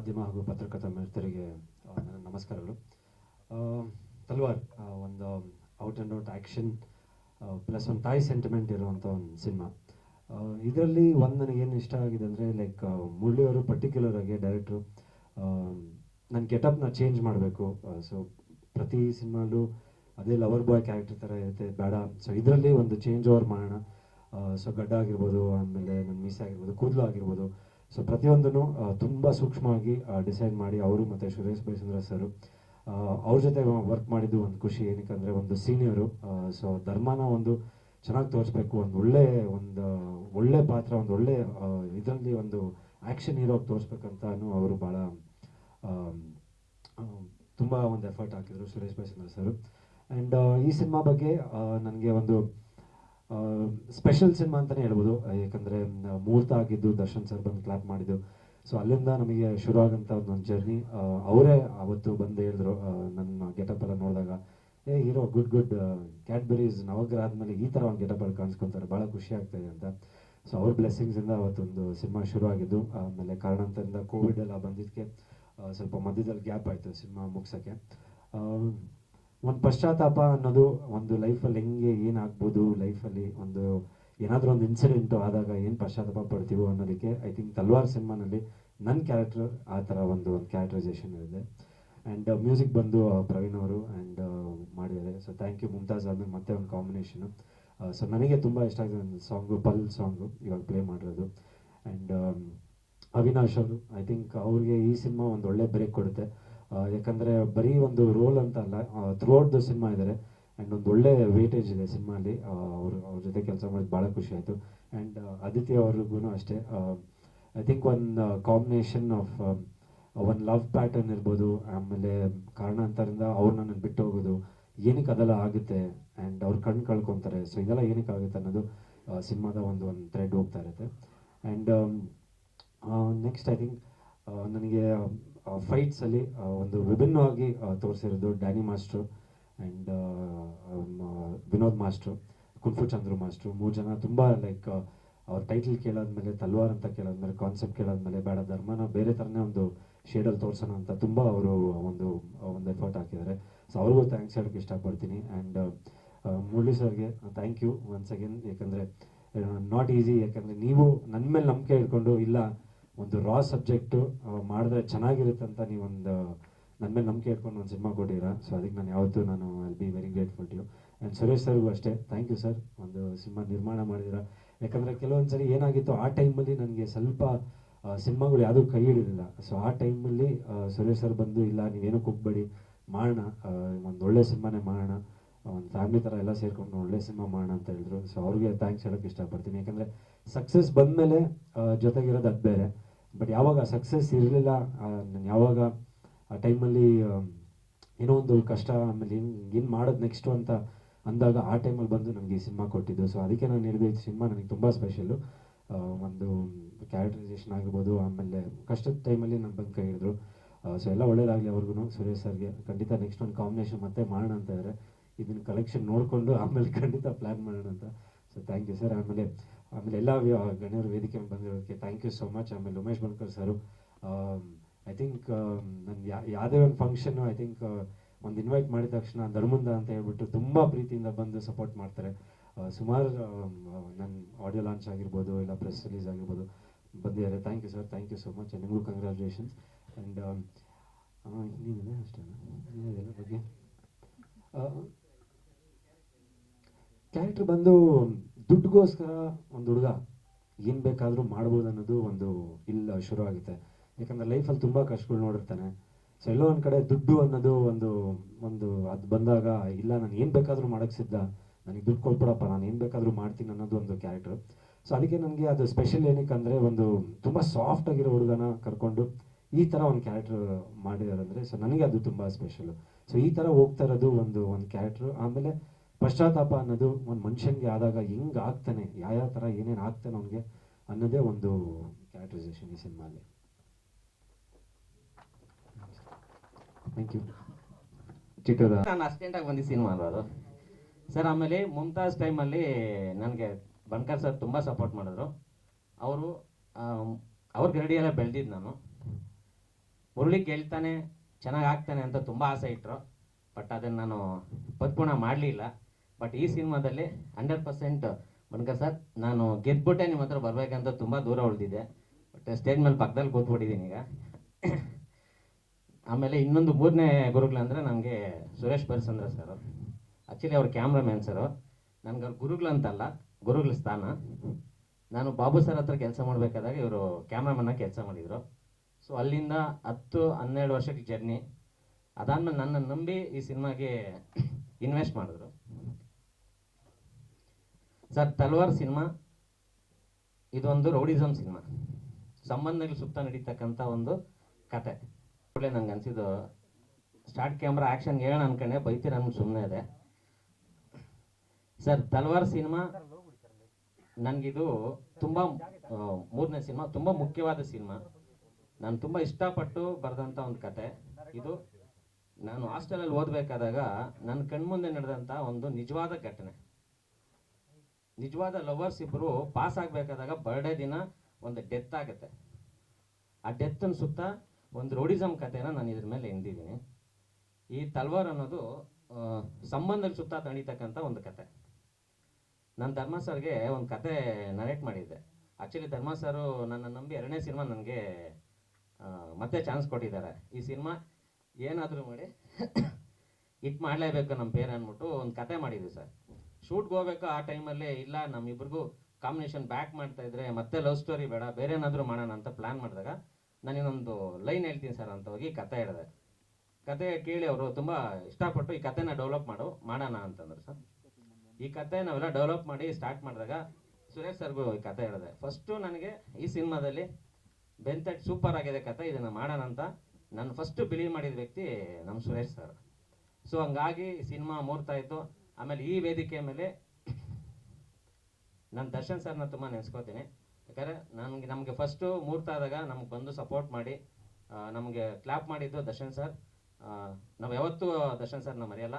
ಮಾಧ್ಯಮ ಹಾಗೂ ಪತ್ರಕರ್ತ ಮಿತ್ರರಿಗೆ ನಮಸ್ಕಾರಗಳು. ತಲ್ವಾರ್ ಒಂದು out and out action plus ಒಂದು ತಾಯಿ ಸೆಂಟಿಮೆಂಟ್ ಇರುವಂಥ ಒಂದು ಸಿನಿಮಾ. ಇದರಲ್ಲಿ ಒಂದು ನನಗೇನು ಇಷ್ಟ ಆಗಿದೆ ಅಂದರೆ, ಲೈಕ್ ಮುರಳಿಯವರು ಪರ್ಟಿಕ್ಯುಲರ್ ಆಗಿ ಡೈರೆಕ್ಟ್ರು ನನ್ನ ಗೆಟಪ್ನ ಚೇಂಜ್ ಮಾಡಬೇಕು. ಸೊ, ಪ್ರತಿ ಸಿನಿಮಾಲು ಅದೇ ಲವರ್ ಬಾಯ್ ಕ್ಯಾರೆಕ್ಟರ್ ಥರ ಇರುತ್ತೆ, ಬೇಡ. ಸೊ, ಇದರಲ್ಲಿ ಒಂದು ಚೇಂಜ್ ಓವರ್ ಮಾಡೋಣ. ಸೊ, ಗಡ್ಡ ಆಗಿರ್ಬೋದು, ಆಮೇಲೆ ನನ್ನ ಮೀಸೆ ಆಗಿರ್ಬೋದು, ಕೂದಲು ಆಗಿರ್ಬೋದು ಸೊ ಪ್ರತಿಯೊಂದನ್ನು ತುಂಬ ಸೂಕ್ಷ್ಮವಾಗಿ ಡಿಸೈಡ್ ಮಾಡಿ ಅವರು ಮತ್ತು ಸುರೇಶ್ ಬೈಸಂದ್ರ ಸರು ಅವ್ರ ಜೊತೆ ವರ್ಕ್ ಮಾಡಿದ್ದು ಒಂದು ಖುಷಿ. ಏನಕ್ಕೆ ಒಂದು ಸೀನಿಯರು ಸೊ ಧರ್ಮನ ಒಂದು ಚೆನ್ನಾಗಿ ತೋರಿಸ್ಬೇಕು. ಒಂದು ಒಳ್ಳೆ ಒಂದು ಒಳ್ಳೆ ಪಾತ್ರ, ಒಂದು ಒಳ್ಳೆ ಇದರಲ್ಲಿ ಒಂದು ಆ್ಯಕ್ಷನ್ ಹೀರೋಗಿ ತೋರಿಸ್ಬೇಕಂತಾನು ಅವರು ಭಾಳ ತುಂಬ ಒಂದು ಎಫರ್ಟ್ ಹಾಕಿದರು ಸುರೇಶ್ ಬೈಸಂದ್ರ ಸರ್. ಆ್ಯಂಡ್ ಈ ಸಿನಿಮಾ ಬಗ್ಗೆ ನನಗೆ ಒಂದು ಸ್ಪೆಷಲ್ ಸಿನಿಮಾ ಅಂತಲೇ ಹೇಳ್ಬೋದು. ಯಾಕಂದರೆ ಮುಹೂರ್ತ ಆಗಿದ್ದು ದರ್ಶನ್ ಸರ್ ಬಂದು ಕ್ಲಾಪ್ ಮಾಡಿದ್ದು. ಸೊ ಅಲ್ಲಿಂದ ನಮಗೆ ಶುರು ಒಂದು ಜರ್ನಿ ಅವರೇ ಅವತ್ತು ಬಂದು ಹೇಳಿದ್ರು ನನ್ನ ಗೆಟಪ್ ಎಲ್ಲ ನೋಡಿದಾಗ, ಏ ಹೀರೋ ಗುಡ್ ಗುಡ್ ಕ್ಯಾಡ್ಬರೀಸ್ ನವಗ್ರಹ ಆದಮೇಲೆ ಈ ಥರ ಒಂದು ಗೆಟಪ್ ಅಲ್ಲಿ ಕಾಣಿಸ್ಕೊತಾರೆ. ಭಾಳ ಖುಷಿ ಆಗ್ತಾಯಿದೆ ಅಂತ. ಸೊ ಅವ್ರ ಬ್ಲೆಸ್ಸಿಂಗ್ಸಿಂದ ಅವತ್ತೊಂದು ಸಿನಿಮಾ ಶುರು ಆಗಿದ್ದು ಆಮೇಲೆ ಕಾರಣಾಂತರದಿಂದ ಕೋವಿಡ್ ಎಲ್ಲ ಬಂದಿದ್ದಕ್ಕೆ ಸ್ವಲ್ಪ ಮಧ್ಯದಲ್ಲಿ ಗ್ಯಾಪ್ ಆಯಿತು ಸಿನಿಮಾ ಮುಗ್ಸೋಕ್ಕೆ. ಒಂದು ಪಶ್ಚಾತ್ತಾಪ ಅನ್ನೋದು ಒಂದು ಲೈಫಲ್ಲಿ ಹೆಂಗೆ ಏನಾಗ್ಬೋದು ಲೈಫಲ್ಲಿ ಒಂದು ಏನಾದರೂ ಒಂದು ಇನ್ಸಿಡೆಂಟು ಆದಾಗ ಏನು ಪಶ್ಚಾತ್ತಾಪ ಪಡ್ತೀವೋ ಅನ್ನೋದಕ್ಕೆ ಐ ಥಿಂಕ್ ತಲ್ವಾರ್ ಸಿನಿಮಾನಲ್ಲಿ ನನ್ನ ಕ್ಯಾರೆಕ್ಟರ್ ಆ ಥರ ಒಂದು ಒಂದು ಕ್ಯಾರೆಕ್ಟರೈಸೇಷನ್ ಇದೆ ಆ್ಯಂಡ್ ಮ್ಯೂಸಿಕ್ ಬಂದು ಪ್ರವೀಣ್ ಅವರು ಆ್ಯಂಡ್ ಮಾಡಿದ್ದಾರೆ. ಸೊ ಥ್ಯಾಂಕ್ ಯು ಮುಮ್ತಾಜ್ ಆದ್ಮೇಲೆ ಮತ್ತೆ ಒಂದು ಕಾಂಬಿನೇಷನು ಸೊ ನನಗೆ ತುಂಬ ಇಷ್ಟ ಆಗಿದೆ ಒಂದು ಸಾಂಗು ಪಲ್ ಸಾಂಗು ಇವಾಗ ಪ್ಲೇ ಮಾಡಿರೋದು. ಆ್ಯಂಡ್ ಅವಿನಾಶ್ ಅವರು ಐ ಥಿಂಕ್ ಅವ್ರಿಗೆ ಈ ಸಿನಿಮಾ ಒಂದು ಒಳ್ಳೆ ಬ್ರೇಕ್ ಕೊಡುತ್ತೆ. ಯಾಕಂದ್ರೆ ಬರೀ ಒಂದು ರೋಲ್ ಅಂತ ಅಲ್ಲ ಥ್ರೂ ಔಟ್ ದ ಸಿನಿಮಾ ಇದ್ದಾರೆ. ಆ್ಯಂಡ್ ಒಂದು ಒಳ್ಳೆ ವೇಟೇಜ್ ಇದೆ ಸಿನಿಮಾಲಿ ಅವರು, ಅವ್ರ ಜೊತೆ ಕೆಲಸ ಮಾಡಿದ್ದು ಭಾಳ ಖುಷಿ ಆಯಿತು. ಆ್ಯಂಡ್ ಆದಿತ್ಯ ಅವ್ರಿಗೂ ಅಷ್ಟೇ. ಐ ಥಿಂಕ್ ಒಂದು ಕಾಂಬಿನೇಷನ್ ಆಫ್ ಒಂದು ಲವ್ ಪ್ಯಾಟರ್ನ್ ಇರ್ಬೋದು, ಆಮೇಲೆ ಕಾರಣಾಂತರದಿಂದ ಅವ್ರು ನನ್ನ ಬಿಟ್ಟು ಹೋಗೋದು, ಏನಕ್ಕೆ ಅದೆಲ್ಲ ಆಗುತ್ತೆ ಆ್ಯಂಡ್ ಅವ್ರು ಕಣ್ಣು ಕಳ್ಕೊತಾರೆ. ಸೊ ಇದೆಲ್ಲ ಏನಕ್ಕೆ ಆಗುತ್ತೆ ಅನ್ನೋದು ಸಿನಿಮಾದ ಒಂದು ಒಂದು ಥ್ರೆಡ್ ಹೋಗ್ತಾ ಇರುತ್ತೆ. ಆ್ಯಂಡ್ ನೆಕ್ಸ್ಟ್ ಐ ಥಿಂಕ್ ನನಗೆ ಫೈಟ್ಸಲ್ಲಿ ಒಂದು ವಿಭಿನ್ನವಾಗಿ ತೋರಿಸಿರೋದು Danny master and Vinod master kung fu Chandru master ಮೂರು ಜನ ತುಂಬ ಲೈಕ್ ಅವ್ರ ಟೈಟಲ್ ಕೇಳಾದ್ಮೇಲೆ, ತಲ್ವಾರ್ ಅಂತ ಕೇಳಾದ್ಮೇಲೆ ಕಾನ್ಸೆಪ್ಟ್ ಕೇಳಾದ್ಮೇಲೆ, ಬೇಡ, ಧರ್ಮನ ಬೇರೆ ಥರನೇ ಒಂದು ಶೇಡಲ್ಲಿ ತೋರಿಸೋಣ ಅಂತ ತುಂಬ ಅವರು ಒಂದು ಒಂದು ಎಫರ್ಟ್ ಹಾಕಿದ್ದಾರೆ. ಸೊ ಅವ್ರಿಗೂ ಥ್ಯಾಂಕ್ಸ್ ಹೇಳೋಕ್ಕೆ ಇಷ್ಟಪಡ್ತೀನಿ ಆ್ಯಂಡ್ ಮುರಳಿ ಸರ್ಗೆ ಥ್ಯಾಂಕ್ ಯು ಒನ್ಸ್ ಅಗೇನ್ ಯಾಕಂದರೆ ನಾಟ್ ಈಸಿ ಯಾಕಂದರೆ ನೀವು ನನ್ನ ಮೇಲೆ ನಂಬಿಕೆ ಇಟ್ಕೊಂಡು, ಇಲ್ಲ ಒಂದು ರಾ ಸಬ್ಜೆಕ್ಟು ಮಾಡಿದ್ರೆ ಚೆನ್ನಾಗಿರುತ್ತೆ ಅಂತ ನೀವೊಂದು ನನ್ನ ಮೇಲೆ ನಂಬಿಕೆ ಇಟ್ಕೊಂಡು ಒಂದು ಸಿನಿಮಾ ಕೊಟ್ಟಿರ. ಸೊ ಅದಕ್ಕೆ ನಾನು ಯಾವತ್ತೂ ನಾನು I be very grateful to and Suresh ಸರ್ಗೂ ಅಷ್ಟೇ. ಥ್ಯಾಂಕ್ ಯು ಸರ್ ಒಂದು ಸಿನಿಮಾ ನಿರ್ಮಾಣ ಮಾಡಿದಿರ ಯಾಕಂದರೆ ಕೆಲವೊಂದು ಸರಿ ಏನಾಗಿತ್ತು, ಆ ಟೈಮಲ್ಲಿ ನನಗೆ ಸ್ವಲ್ಪ ಸಿನಿಮಾಗಳು ಯಾವುದೂ ಕೈ ಹಿಡಿದಿಲ್ಲ. ಸೊ ಆ ಟೈಮಲ್ಲಿ ಸುರೇಶ್ ಸರ್ ಬಂದು, ಇಲ್ಲ, ನೀವೇನು ಹೋಗ್ಬೇಡಿ ಮಾಡೋಣ ಒಂದು ಒಳ್ಳೆ ಸಿನಿಮಾನೇ ಮಾಡೋಣ, ಒಂದು ಫ್ಯಾಮಿಲಿ ಥರ ಎಲ್ಲ ಸೇರಿಕೊಂಡು ಒಳ್ಳೆ ಸಿನಿಮಾ ಮಾಡೋಣ ಅಂತ ಹೇಳಿದ್ರು. ಸೊ ಅವ್ರಿಗೆ ಥ್ಯಾಂಕ್ಸ್ ಹೇಳೋಕ್ಕೆ ಇಷ್ಟಪಡ್ತೀನಿ. ಯಾಕಂದರೆ ಸಕ್ಸಸ್ ಬಂದಮೇಲೆ ಜೊತೆಗಿರೋದು ಅದು ಬೇರೆ. ಬಟ್ ಯಾವಾಗ ಸಕ್ಸಸ್ ಇರಲಿಲ್ಲ ನಾನು ಯಾವಾಗ ಆ ಟೈಮಲ್ಲಿ ಏನೋ ಒಂದು ಕಷ್ಟ ಆಮೇಲೆ ಏನು ಏನು ಮಾಡೋದು ನೆಕ್ಸ್ಟು ಅಂತ ಅಂದಾಗ ಆ ಟೈಮಲ್ಲಿ ಬಂದು ನನಗೆ ಈ ಸಿನಿಮಾ ಕೊಟ್ಟಿದ್ದು. ಸೊ ಅದಕ್ಕೆ ನಾನು ಹೇಳಿದೆ, ಈ ಸಿನಿಮಾ ನನಗೆ ತುಂಬ ಸ್ಪೆಷಲ್ಲು ಒಂದು ಕ್ಯಾರೆಕ್ಟರೈಸೇಷನ್ ಆಗಿರ್ಬೋದು, ಆಮೇಲೆ ಕಷ್ಟದ ಟೈಮಲ್ಲಿ ನಾನು ಬಂದು ಕೈ ಹಿಡಿದ್ರು. ಸೊ ಎಲ್ಲ ಒಳ್ಳೇದಾಗಲಿ ಅವ್ರಿಗೂ ಸುರೇಶ್ ಸರ್ಗೆ. ಖಂಡಿತ ನೆಕ್ಸ್ಟ್ ಒಂದು ಕಾಂಬಿನೇಷನ್ ಮತ್ತೆ ಮಾಡೋಣ ಅಂತ ಇದ್ದಾರೆ ಇದನ್ನು ಕಲೆಕ್ಷನ್ ನೋಡಿಕೊಂಡು ಆಮೇಲೆ ಖಂಡಿತ ಪ್ಲ್ಯಾನ್ ಮಾಡೋಣ ಅಂತ. ಸೊ ಥ್ಯಾಂಕ್ ಯು ಸರ್ ಆಮೇಲೆ ಆಮೇಲೆ ಎಲ್ಲ ಗಣ್ಯರ ವೇದಿಕೆ ಬಂದಿರೋದಕ್ಕೆ ಥ್ಯಾಂಕ್ ಯು ಸೋ ಮಚ್ ಆಮೇಲೆ Umesh Bankar sir I think ನನ್ನ ಯಾವುದೇ ಒಂದು ಫಂಕ್ಷನ್ನು ಐ ಥಿಂಕ್ ಒಂದು ಇನ್ವೈಟ್ ಮಾಡಿದ ತಕ್ಷಣ ಧರ್ಮುಂದ ಅಂತ ಹೇಳ್ಬಿಟ್ಟು ತುಂಬ ಪ್ರೀತಿಯಿಂದ ಬಂದು ಸಪೋರ್ಟ್ ಮಾಡ್ತಾರೆ. ಸುಮಾರು ನನ್ನ ಆಡಿಯೋ ಲಾಂಚ್ ಆಗಿರ್ಬೋದು, ಇಲ್ಲ ಪ್ರೆಸ್ ರಿಲೀಸ್ ಆಗಿರ್ಬೋದು, ಬಂದಿದ್ದಾರೆ. Thank you sir thank you so much ನಿಮಗೂ ಕಂಗ್ರ್ಯಾಚುಲೇಷನ್ಸ್ ಆ್ಯಂಡ್ ಇನ್ನೇನಿದೆ ಅಷ್ಟೇ ಬಗ್ಗೆ? ಕ್ಯಾರೆಕ್ಟರ್ ಬಂದು ದುಡ್ಡುಗೋಸ್ಕರ ಒಂದು ಹುಡುಗ ಏನು ಬೇಕಾದರೂ ಮಾಡ್ಬೋದು ಅನ್ನೋದು ಒಂದು ಇಲ್ಲ ಶುರು ಆಗುತ್ತೆ. ಯಾಕಂದ್ರೆ ಲೈಫಲ್ಲಿ ತುಂಬ ಕಷ್ಟಗಳು ನೋಡಿರ್ತಾನೆ. ಸೊ ಎಲ್ಲೋ ಒಂದು ಕಡೆ ದುಡ್ಡು ಅನ್ನೋದು ಒಂದು ಒಂದು ಅದು ಬಂದಾಗ ಇಲ್ಲ, ನಾನು ಏನು ಬೇಕಾದರೂ ಮಾಡೋಕ್ಕೆ ಸಿದ್ಧ. ನನಗೆ ದುಡ್ಡು ಕೊಟ್ಬಿಡಪ್ಪ ನಾನು ಏನು ಬೇಕಾದರೂ ಮಾಡ್ತೀನಿ ಅನ್ನೋದು ಒಂದು ಕ್ಯಾರೆಕ್ಟರ್ ಸೊ ಅದಕ್ಕೆ ನನಗೆ ಅದು ಸ್ಪೆಷಲ್ ಏನಕ್ಕೆ ಅಂದರೆ ಒಂದು ತುಂಬ ಸಾಫ್ಟ್ ಆಗಿರೋ ಹುಡುಗನ ಕರ್ಕೊಂಡು ಈ ಥರ ಒಂದು ಕ್ಯಾರೆಕ್ಟರ್ ಮಾಡಿದಾರಂದರೆ ಸೊ ನನಗೆ ಅದು ತುಂಬ ಸ್ಪೆಷಲು ಸೊ ಈ ಥರ ಹೋಗ್ತಾ ಇರೋದು ಒಂದು ಒಂದು ಕ್ಯಾರೆಕ್ಟ್ರು ಆಮೇಲೆ ಪಶ್ಚಾತ್ತಾಪ ಅನ್ನೋದು ಒಂದು ಮನುಷ್ಯನಿಗೆ ಆದಾಗ ಹೆಂಗೆ ಆಗ್ತಾನೆ, ಯಾವ ಥರ ಏನೇನು ಆಗ್ತಾನೆ ಅವನಿಗೆ ಅನ್ನೋದೇ ಒಂದು ಕ್ಯಾರೆಕ್ಟರೈಸೇಷನ್ ಈ ಸಿನಿಮಾಲಿ ಥ್ಯಾಂಕ್ ಯು ಚಿತ್ರದ ನಾನು ಅಸ್ಟೆಂಟಾಗಿ ಬಂದಿದ್ದ ಸಿನಿಮಾ ಅಲ್ವಾ ಅದು? ಸರ್, ಆಮೇಲೆ ಮುಮ್ತಾಜ್ ಟೈಮಲ್ಲಿ ನನಗೆ ಬನ್ಕರ್ ಸರ್ ತುಂಬ ಸಪೋರ್ಟ್ ಮಾಡಿದ್ರು. ಅವರು ಅವ್ರ ಎಲ್ಲ ಬೆಳೆದಿದ್ದು ನಾನು. ಮುರುಳಿ ಗೆಲ್ತಾನೆ ಚೆನ್ನಾಗಿ ಆಗ್ತಾನೆ ಅಂತ ತುಂಬ ಆಸೆ ಇಟ್ಟರು ಬಟ್ ಅದನ್ನು ನಾನು ಪರಿಪೂರ್ಣ ಮಾಡಲಿಲ್ಲ. ಬಟ್ ಈ ಸಿನಿಮಾದಲ್ಲಿ ಹಂಡ್ರೆಡ್ ಪರ್ಸೆಂಟ್ ಮನ್ಕ ಸರ್, ನಾನು ಗೆದ್ಬಿಟ್ಟೆ ನಿಮ್ಮ ಹತ್ರ ಬರಬೇಕಂತ ತುಂಬ ದೂರ ಉಳಿದಿದೆ. ಬಟ್ ಸ್ಟೇಜ್ ಮೇಲೆ ಪಕ್ಕದಲ್ಲಿ ಕೂತ್ಬಿಟ್ಟಿದ್ದೀನಿ ಈಗ. ಆಮೇಲೆ ಇನ್ನೊಂದು ಮೂರನೇ ಗುರುಗಳಂದರೆ ನನಗೆ ಸುರೇಶ್ ಬರ್ಸಂದ್ರ ಸರ್. ಆ್ಯಕ್ಚುಲಿ ಅವ್ರ ಕ್ಯಾಮ್ರಾಮ್ಯಾನ್ ಸರ್. ನನಗೆ ಅವ್ರ ಗುರುಗಳಂತಲ್ಲ ಗುರುಗಳ ಸ್ಥಾನ. ನಾನು ಬಾಬು ಸರ್ ಹತ್ರ ಕೆಲಸ ಮಾಡಬೇಕಾದಾಗ ಇವರು ಕ್ಯಾಮ್ರಾಮನ್ನ ಕೆಲಸ ಮಾಡಿದರು. ಸೊ ಅಲ್ಲಿಂದ ಹತ್ತು, ಹನ್ನೆರಡು ವರ್ಷಕ್ಕೆ ಜರ್ನಿ ಅದಾದ್ಮೇಲೆ ನನ್ನನ್ನು ನಂಬಿ ಈ ಸಿನಿಮಾಗೆ ಇನ್ವೆಸ್ಟ್ ಮಾಡಿದ್ರು. ಸರ್, ತಲ್ವಾರ್ ಸಿನಿಮಾ, ಇದೊಂದು ರೌಡಿಸಮ್ ಸಿನಿಮಾ. ಸಂಬಂಧಗಳ ಸುತ್ತ ನಡೀತಕ್ಕಂಥ ಒಂದು ಕತೆ. ಒಳ್ಳೆ ನಂಗೆ ಅನ್ಸಿದ್ದು, ಸ್ಟಾರ್ಟ್ ಕ್ಯಾಮ್ರಾ ಆ್ಯಕ್ಷನ್ ಹೇಳೋಣ ಅನ್ಕೊಂಡೆ, ಬೈತೀರ ನನ್ಗೆ ಸುಮ್ಮನೆ ಇದೆ ಸರ್, ತಲ್ವಾರ್ ಸಿನಿಮಾ, ನನಗಿದು ತುಂಬ ಮೂರನೇ ಸಿನಿಮಾ, ತುಂಬ ಮುಖ್ಯವಾದ ಸಿನಿಮಾ. ನಾನು ತುಂಬ ಇಷ್ಟಪಟ್ಟು ಬರೆದಂಥ ಒಂದು ಕತೆ. ಇದು ನಾನು ಹಾಸ್ಟೆಲಲ್ಲಿ ಓದಬೇಕಾದಾಗ ನನ್ನ ಕಣ್ಮುಂದೆ ನಡೆದಂಥ ಒಂದು ನಿಜವಾದ ಘಟನೆ. ನಿಜವಾದ ಲವರ್ಸ್ ಇಬ್ಬರು ಪಾಸ್ ಆಗಬೇಕಾದಾಗ ಬರ್ಡೇ ದಿನ ಒಂದು ಡೆತ್ ಆಗುತ್ತೆ. ಆ ಡೆತ್ತನ ಸುತ್ತ ಒಂದು ರೋಡಿಸಮ್ ಕಥೆನ ನಾನು ಇದ್ರ ಮೇಲೆ ಎಂದಿದ್ದೀನಿ ಈ ತಲ್ವಾರ್ ಅನ್ನೋದು ಸಂಬಂಧದ ಸುತ್ತ ತಣಿತಕ್ಕಂಥ ಒಂದು ಕತೆ ನಾನು ಧರ್ಮ ಸರ್ಗೆ ಒಂದು ಕತೆ ನರೇಟ್ ಮಾಡಿದ್ದೆ. ಆ್ಯಕ್ಚುಲಿ ಧರ್ಮ ಸರು ನನ್ನ ನಂಬಿ ಎರಡನೇ ಸಿನಿಮಾ ನನಗೆ ಮತ್ತೆ ಚಾನ್ಸ್ ಕೊಟ್ಟಿದ್ದಾರೆ. ಈ ಸಿನಿಮಾ ಏನಾದರೂ ಮಾಡಿ ಹಿಟ್ ಮಾಡಲೇಬೇಕು ನಮ್ಮ ಪೇರೆ ಅಂದ್ಬಿಟ್ಟು ಒಂದು ಕತೆ ಮಾಡಿದ್ವಿ ಸರ್. ಶೂಟ್ಗೆ ಹೋಗ್ಬೇಕು ಆ ಟೈಮಲ್ಲಿ ಇಲ್ಲ, ನಮ್ಮಿಬ್ರಿಗೂ ಕಾಂಬಿನೇಷನ್ ಬ್ಯಾಕ್ ಮಾಡ್ತಾ ಇದ್ರೆ ಮತ್ತೆ ಲವ್ ಸ್ಟೋರಿ ಬೇಡ, ಬೇರೆ ಏನಾದರೂ ಮಾಡೋಣ ಅಂತ ಪ್ಲ್ಯಾನ್ ಮಾಡಿದಾಗ ನಾನು ಇನ್ನೊಂದು ಲೈನ್ ಹೇಳ್ತೀನಿ ಸರ್ ಅಂತ ಹೋಗಿ ಕತೆ ಹೇಳಿದೆ. ಕತೆ ಕೇಳಿ ಅವರು ತುಂಬ ಇಷ್ಟಪಟ್ಟು ಈ ಕತೆನ ಡೆವಲಪ್ ಮಾಡು, ಮಾಡೋಣ ಅಂತಂದ್ರು ಸರ್ ಈ ಕತೆ ನಾವೆಲ್ಲ ಡೆವಲಪ್ ಮಾಡಿ ಸ್ಟಾರ್ಟ್ ಮಾಡಿದಾಗ ಸುರೇಶ್ ಸರ್ಗೂ ಈ ಕತೆ ಹೇಳಿದೆ. ಫಸ್ಟು ನನಗೆ ಈ ಸಿನಿಮಾದಲ್ಲಿ ಬೆಂತಟ್ ಸೂಪರ್ ಆಗಿದೆ ಕತೆ, ಇದನ್ನು ಮಾಡೋಣ ಅಂತ ನಾನು ಫಸ್ಟ್ ಬಿಲೀವ್ ಮಾಡಿದ ವ್ಯಕ್ತಿ ನಮ್ಮ ಸುರೇಶ್ ಸರ್ ಸೊ ಹಂಗಾಗಿ ಸಿನಿಮಾ ಮೂರ್ತಾಯಿತು ಆಮೇಲೆ ಈ ವೇದಿಕೆ ಮೇಲೆ ನಾನು ದರ್ಶನ್ ಸರ್ನ ತುಂಬ ನೆನೆಸ್ಕೋತೀನಿ. ಯಾಕಂದರೆ ನನಗೆ, ನಮಗೆ ಫಸ್ಟು ಮೂರ್ತ ಆದಾಗ ನಮ್ಗೆ ಬಂದು ಸಪೋರ್ಟ್ ಮಾಡಿ ನಮಗೆ ಕ್ಲಾಪ್ ಮಾಡಿದ್ದು ದರ್ಶನ್ ಸರ್. ನಾವು ಯಾವತ್ತೂ ದರ್ಶನ್ ಸರ್ನ ಮರೆಯಲ್ಲ.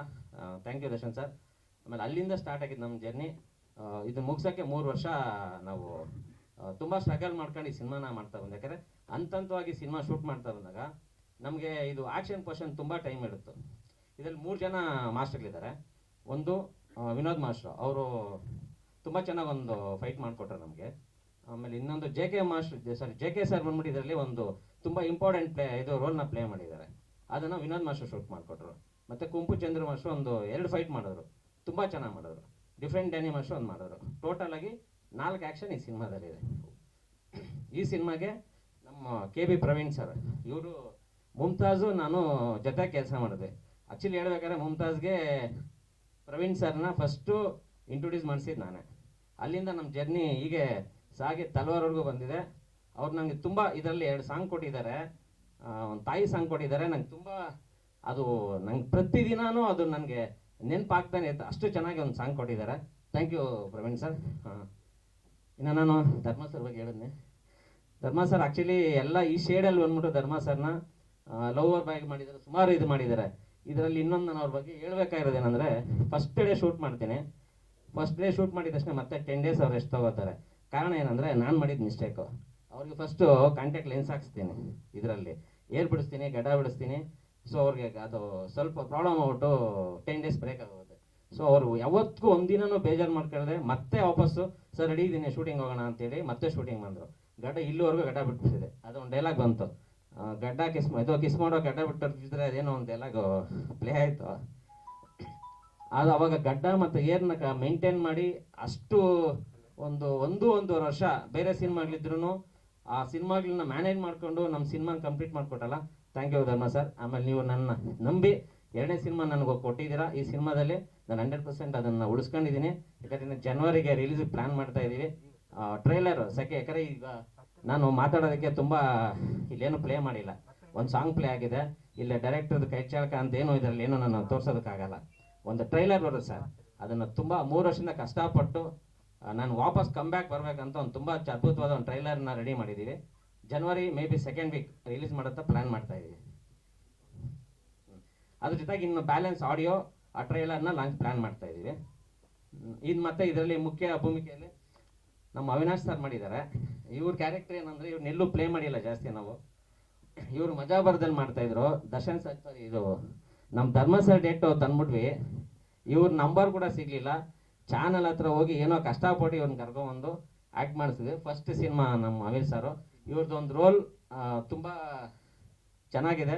Thank you Darshan sir. ಆಮೇಲೆ ಅಲ್ಲಿಂದ ಸ್ಟಾರ್ಟ್ ಆಗಿದ್ದು ನಮ್ಮ ಜರ್ನಿ ಇದು ಮುಗ್ಸೋಕ್ಕೆ ಮೂರು ವರ್ಷ ನಾವು ತುಂಬ ಸ್ಟ್ರಗಲ್ ಮಾಡ್ಕೊಂಡು ಈ ಸಿನಿಮಾನ ಮಾಡ್ತಾ ಬಂದೆ. ಯಾಕಂದರೆ ಹಂತವಾಗಿ ಸಿನಿಮಾ ಶೂಟ್ ಮಾಡ್ತಾ ಬಂದಾಗ ನಮಗೆ ಇದು ಆ್ಯಕ್ಷನ್ ಪೋರ್ಷನ್ ತುಂಬ ಟೈಮ್ ಇಡುತ್ತೆ ಇದರಲ್ಲಿ ಮೂರು ಜನ ಮಾಸ್ಟರ್ಗಳಿದ್ದಾರೆ ಒಂದು ವಿನೋದ್ ಮಾಸ್ಟ್ರು ಅವರು ತುಂಬ ಚೆನ್ನಾಗಿ ಒಂದು ಫೈಟ್ ಮಾಡಿಕೊಟ್ರು ನಮಗೆ. ಆಮೇಲೆ ಇನ್ನೊಂದು J K master sorry J K sir ಬಂದ್ಬಿಟ್ಟು ಇದರಲ್ಲಿ ಒಂದು ತುಂಬ ಇಂಪಾರ್ಟೆಂಟ್ ಪ್ಲೇ ಇದು ರೋಲ್ನ ಪ್ಲೇ ಮಾಡಿದ್ದಾರೆ. ಅದನ್ನು ವಿನೋದ್ ಮಾಸ್ಟರ್ ಶೂಟ್ ಮಾಡಿಕೊಟ್ರು. ಮತ್ತು ಕುಂಪು ಚಂದ್ರ ಮಾಸ್ಟರ್ ಒಂದು ಎರಡು ಫೈಟ್ ಮಾಡಿದ್ರು. ತುಂಬ ಚೆನ್ನಾಗಿ ಮಾಡಿದ್ರು. ಡಿಫ್ರೆಂಟ್ ಡ್ಯಾನಿ ಮಾಸ್ಟರ್ ಒಂದು ಮಾಡಿದ್ರು. ಟೋಟಲ್ ಆಗಿ ನಾಲ್ಕು ಆ್ಯಕ್ಷನ್ ಈ ಸಿನಿಮಾದಲ್ಲಿದೆ ಈ ಸಿನಿಮಾಗೆ ನಮ್ಮ ಕೆ ಬಿ ಪ್ರವೀಣ್ ಸರ್ ಇವರು ಮುಮ್ತಾಜು ನಾನು ಜೊತೆ ಕೆಲಸ ಮಾಡಿದೆ. ಆ್ಯಕ್ಚುಲಿ ಹೇಳ್ಬೇಕಾದ್ರೆ ಮುಮ್ತಾಜ್ಗೆ ಪ್ರವೀಣ್ ಸರ್ನ ಫಸ್ಟು ಇಂಟ್ರೊಡ್ಯೂಸ್ ಮಾಡಿಸಿದ್ದು ನಾನೇ. ಅಲ್ಲಿಂದ ನಮ್ಮ ಜರ್ನಿ ಹೀಗೆ ಸಾಗಿ ತಲ್ವಾರ್ವರೆಗೂ ಬಂದಿದೆ. ಅವ್ರು ನನಗೆ ತುಂಬ ಇದರಲ್ಲಿ ಎರಡು ಸಾಂಗ್ ಕೊಟ್ಟಿದ್ದಾರೆ. ಒಂದು ತಾಯಿ ಸಾಂಗ್ ಕೊಟ್ಟಿದ್ದಾರೆ. ನಂಗೆ ತುಂಬ ಅದು ನಂಗೆ ಪ್ರತಿದಿನವೂ ಅದು ನನಗೆ ನೆನಪಾಗ್ತಾನೆ ಇತ್ತು ಅಷ್ಟು ಚೆನ್ನಾಗಿ ಒಂದು ಸಾಂಗ್ ಕೊಟ್ಟಿದ್ದಾರೆ. Thank you Praveen sir. ಹಾಂ. ಇನ್ನು ನಾನು ಧರ್ಮ ಸರ್ ಬಗ್ಗೆ ಹೇಳಿದ್ನೆ. ಧರ್ಮ ಸರ್ ಆ್ಯಕ್ಚುಲಿ ಎಲ್ಲ ಈ ಶೇಡಲ್ಲಿ ಬಂದ್ಬಿಟ್ಟು ಧರ್ಮ ಸರ್ನ ಲವರ್ ಬ್ಯಾಗ್ ಮಾಡಿದ್ದಾರೆ, ಸುಮಾರು ಇದು ಮಾಡಿದ್ದಾರೆ. ಇದರಲ್ಲಿ ಇನ್ನೊಂದು ನಾನು ಅವ್ರ ಬಗ್ಗೆ ಹೇಳ್ಬೇಕಾಗಿರೋದೇನೆಂದರೆ ಫಸ್ಟ್ ಡೇ ಶೂಟ್ ಮಾಡ್ತೀನಿ. ಫಸ್ಟ್ ಡೇ ಶೂಟ್ ಮಾಡಿದ ತಕ್ಷಣ ಮತ್ತೆ ಟೆನ್ ಡೇಸ್ ಅವ್ರು ಎಷ್ಟು ತಗೋತಾರೆ. ಕಾರಣ ಏನಂದರೆ, ನಾನು ಮಾಡಿದ ಮಿಸ್ಟೇಕು ಅವ್ರಿಗೆ ಫಸ್ಟು ಕಾಂಟ್ಯಾಕ್ಟ್ ಲೆನ್ಸ್ ಹಾಕ್ಸ್ತೀನಿ ಇದರಲ್ಲಿ. ಏರ್ ಬಿಡಿಸ್ತೀನಿ ಗಡ ಬಿಡಿಸ್ತೀನಿ. ಸೊ ಅವ್ರಿಗೆ ಅದು ಸ್ವಲ್ಪ ಪ್ರಾಬ್ಲಮ್ ಆಗ್ಬಿಟ್ಟು ಟೆನ್ ಡೇಸ್ ಬ್ರೇಕ್ ಆಗುತ್ತೆ ಸೊ ಅವರು ಯಾವತ್ತಿಗೂ ಒಂದಿನೂ ಬೇಜಾರು ಮಾಡ್ಕೊಳ್ಳದೆ ಮತ್ತೆ ವಾಪಸ್ಸು, ಸರ್ ರೆಡಿ ಇದ್ದೀನಿ ಶೂಟಿಂಗ್ ಹೋಗೋಣ ಅಂತೇಳಿ ಮತ್ತೆ ಶೂಟಿಂಗ್ ಬಂದರು. ಗಡ್ಡ ಇಲ್ಲಿವರೆಗೂ ಗಡ್ಡ ಬಿಟ್ಬಿಟ್ಟಿದೆ. ಒಂದು ಡೈಲಾಗ್ ಬಂತು. ಗಡ್ಡ ಕಿಸ್ ಇದು ಕಿಸ್ ಮಾಡೋ ಗಡ್ಡ ಬಿಟ್ಟಿದ್ರೆ ಅದೇನೋ ಒಂದು ಡೈಲಾಗ್ ಪ್ಲೇ ಆಯಿತು. ಅದು ಅವಾಗ ಗಡ್ಡ ಮತ್ತು ಏರ್ನ ಮೇಂಟೈನ್ ಮಾಡಿ ಅಷ್ಟು ಒಂದು ಒಂದು ಒಂದೂವರೆ ವರ್ಷ ಬೇರೆ ಸಿನಿಮಾಗಳಿದ್ರು ಆ ಸಿನಿಮಾಗಳನ್ನ ಮ್ಯಾನೇಜ್ ಮಾಡಿಕೊಂಡು ನಮ್ಮ ಸಿನಿಮಾನ complete ಮಾಡಿಕೊಟ್ಟಲ್ಲ. Thank you Dharma sir. ಆಮೇಲೆ ನೀವು ನನ್ನ ನಂಬಿ ಎರಡನೇ ಸಿನಿಮಾ ನನಗೆ ಕೊಟ್ಟಿದ್ದೀರಾ. ಈ ಸಿನಿಮಾದಲ್ಲಿ ನಾನು ಹಂಡ್ರೆಡ್ ಪರ್ಸೆಂಟ್ ಅದನ್ನು ಉಳಿಸ್ಕೊಂಡಿದ್ದೀನಿ. ಯಾಕಂದರೆ ಜನವರಿಗೆ ರಿಲೀಸ್ ಪ್ಲ್ಯಾನ್ ಮಾಡ್ತಾ ಇದ್ದೀವಿ. ಟ್ರೈಲರ್ ಸೆಕೆ ಯಾಕಂದರೆ ಈಗ ನಾನು ಮಾತಾಡೋದಕ್ಕೆ ತುಂಬ ಇಲ್ಲೇನು ಪ್ಲೇ ಮಾಡಿಲ್ಲ. ಒಂದು ಸಾಂಗ್ ಪ್ಲೇ ಆಗಿದೆ. ಇಲ್ಲ ಡೈರೆಕ್ಟರ್ದು ಕೈ ಚಾಳಕ ಅಂತ ಏನು ಇದರಲ್ಲಿ ಏನು ನಾನು ತೋರ್ಸೋದಕ್ಕಾಗಲ್ಲ. ಒಂದು ಟ್ರೈಲರ್ ಬರುತ್ತೆ ಸರ್. ಅದನ್ನು ತುಂಬ ಮೂರು ವರ್ಷದಿಂದ ಕಷ್ಟಪಟ್ಟು ನಾನು ವಾಪಸ್ ಕಮ್ ಬ್ಯಾಕ್ ಬರಬೇಕಂತ ಒಂದು ತುಂಬ ಅದ್ಭುತವಾದ ಒಂದು ಟ್ರೈಲರ್ನ ರೆಡಿ ಮಾಡಿದ್ದೀವಿ January maybe second week release ಮಾಡುತ್ತಾ ಪ್ಲ್ಯಾನ್ ಮಾಡ್ತಾ ಇದ್ದೀವಿ ಅದ್ರ ಜೊತೆಗೆ ಇನ್ನು ಬ್ಯಾಲೆನ್ಸ್ ಆಡಿಯೋ ಆ ಟ್ರೈಲರ್ನ ಲಾಂಚ್ ಪ್ಲ್ಯಾನ್ ಮಾಡ್ತಾ ಇದ್ದೀವಿ ಇದು ಮತ್ತೆ ಇದರಲ್ಲಿ ಮುಖ್ಯ ಭೂಮಿಕೆಯಲ್ಲಿ ನಮ್ಮ ಅವಿನಾಶ್ ಸರ್ ಮಾಡಿದ್ದಾರೆ. ಇವ್ರ ಕ್ಯಾರೆಕ್ಟರ್ ಏನಂದರೆ ನೆಲ್ಲು ಪ್ಲೇ ಮಾಡಿಲ್ಲ ಜಾಸ್ತಿ ನಾವು. ಇವರು ಮಜಾ ಬರ್ದಲ್ಲಿ ಮಾಡ್ತಾ ಇದ್ರು. ದರ್ಶನ್ ಸರ್ ಇದು ನಮ್ಮ ಧರ್ಮ ಸರ್ ಡೇಟು ತಂದ್ಬಿಟ್ವಿ. ಇವ್ರ ನಂಬರ್ ಕೂಡ ಸಿಗಲಿಲ್ಲ. ಚಾನಲ್ ಹತ್ರ ಹೋಗಿ ಏನೋ ಕಷ್ಟಪಟ್ಟು ಇವ್ರನ್ನ ಕರ್ಕೊಂಬಂದು ಆ್ಯಕ್ಟ್ ಮಾಡಿಸಿದ್ವಿ. ಫಸ್ಟ್ ಸಿನಿಮಾ ನಮ್ಮ ಅಮೀರ್ ಸಾರು ಇವ್ರದ್ದು ಒಂದು ರೋಲ್ ತುಂಬ ಚೆನ್ನಾಗಿದೆ.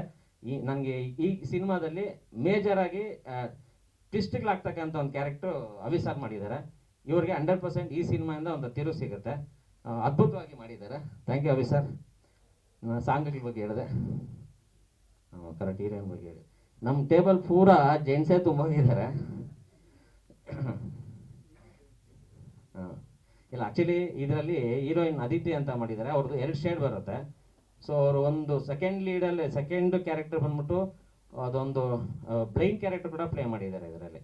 ಈ ನನಗೆ ಈ ಸಿನಿಮಾದಲ್ಲಿ ಮೇಜರಾಗಿ ಟಿಸ್ಟ್ಗಳಾಗ್ತಕ್ಕಂಥ ಒಂದು ಕ್ಯಾರೆಕ್ಟ್ರು ಅವಿ ಸರ್ ಮಾಡಿದ್ದಾರೆ. ಇವ್ರಿಗೆ ಹಂಡ್ರೆಡ್ ಪರ್ಸೆಂಟ್ ಈ ಸಿನಿಮಾಯಿಂದ ಒಂದು ತಿರು ಸಿಗುತ್ತೆ. ಅದ್ಭುತವಾಗಿ ಮಾಡಿದ್ದಾರೆ. ಥ್ಯಾಂಕ್ ಯು ಅಭಿ ಸರ್ ಸಾಂಗ್ಗಳ ಬಗ್ಗೆ ಹೇಳಿದೆ. ಕರೆಕ್ಟ್ ಹೀರೋಯಿನ್ ಬಗ್ಗೆ ಹೇಳಿ ನಮ್ಮ ಟೇಬಲ್ ಪೂರಾ ಜೆಂಟ್ಸೇ ತುಂಬೋಗಿದ್ದಾರೆ ಹಾಂ ಇಲ್ಲ ಆ್ಯಕ್ಚುಲಿ ಇದರಲ್ಲಿ ಹೀರೋಯಿನ್ ಅದಿತಿ ಅಂತ ಮಾಡಿದ್ದಾರೆ. ಅವ್ರದ್ದು ಎರಡು ಶೇಡ್ ಬರುತ್ತೆ. ಸೊ ಅವರು ಒಂದು ಸೆಕೆಂಡ್ ಲೀಡಲ್ಲಿ ಸೆಕೆಂಡ್ ಕ್ಯಾರೆಕ್ಟರ್ ಬಂದ್ಬಿಟ್ಟು ಅದೊಂದು ಬ್ಲೈಂಡ್ ಕ್ಯಾರೆಕ್ಟರ್ ಕೂಡ ಪ್ಲೇ ಮಾಡಿದ್ದಾರೆ ಇದರಲ್ಲಿ.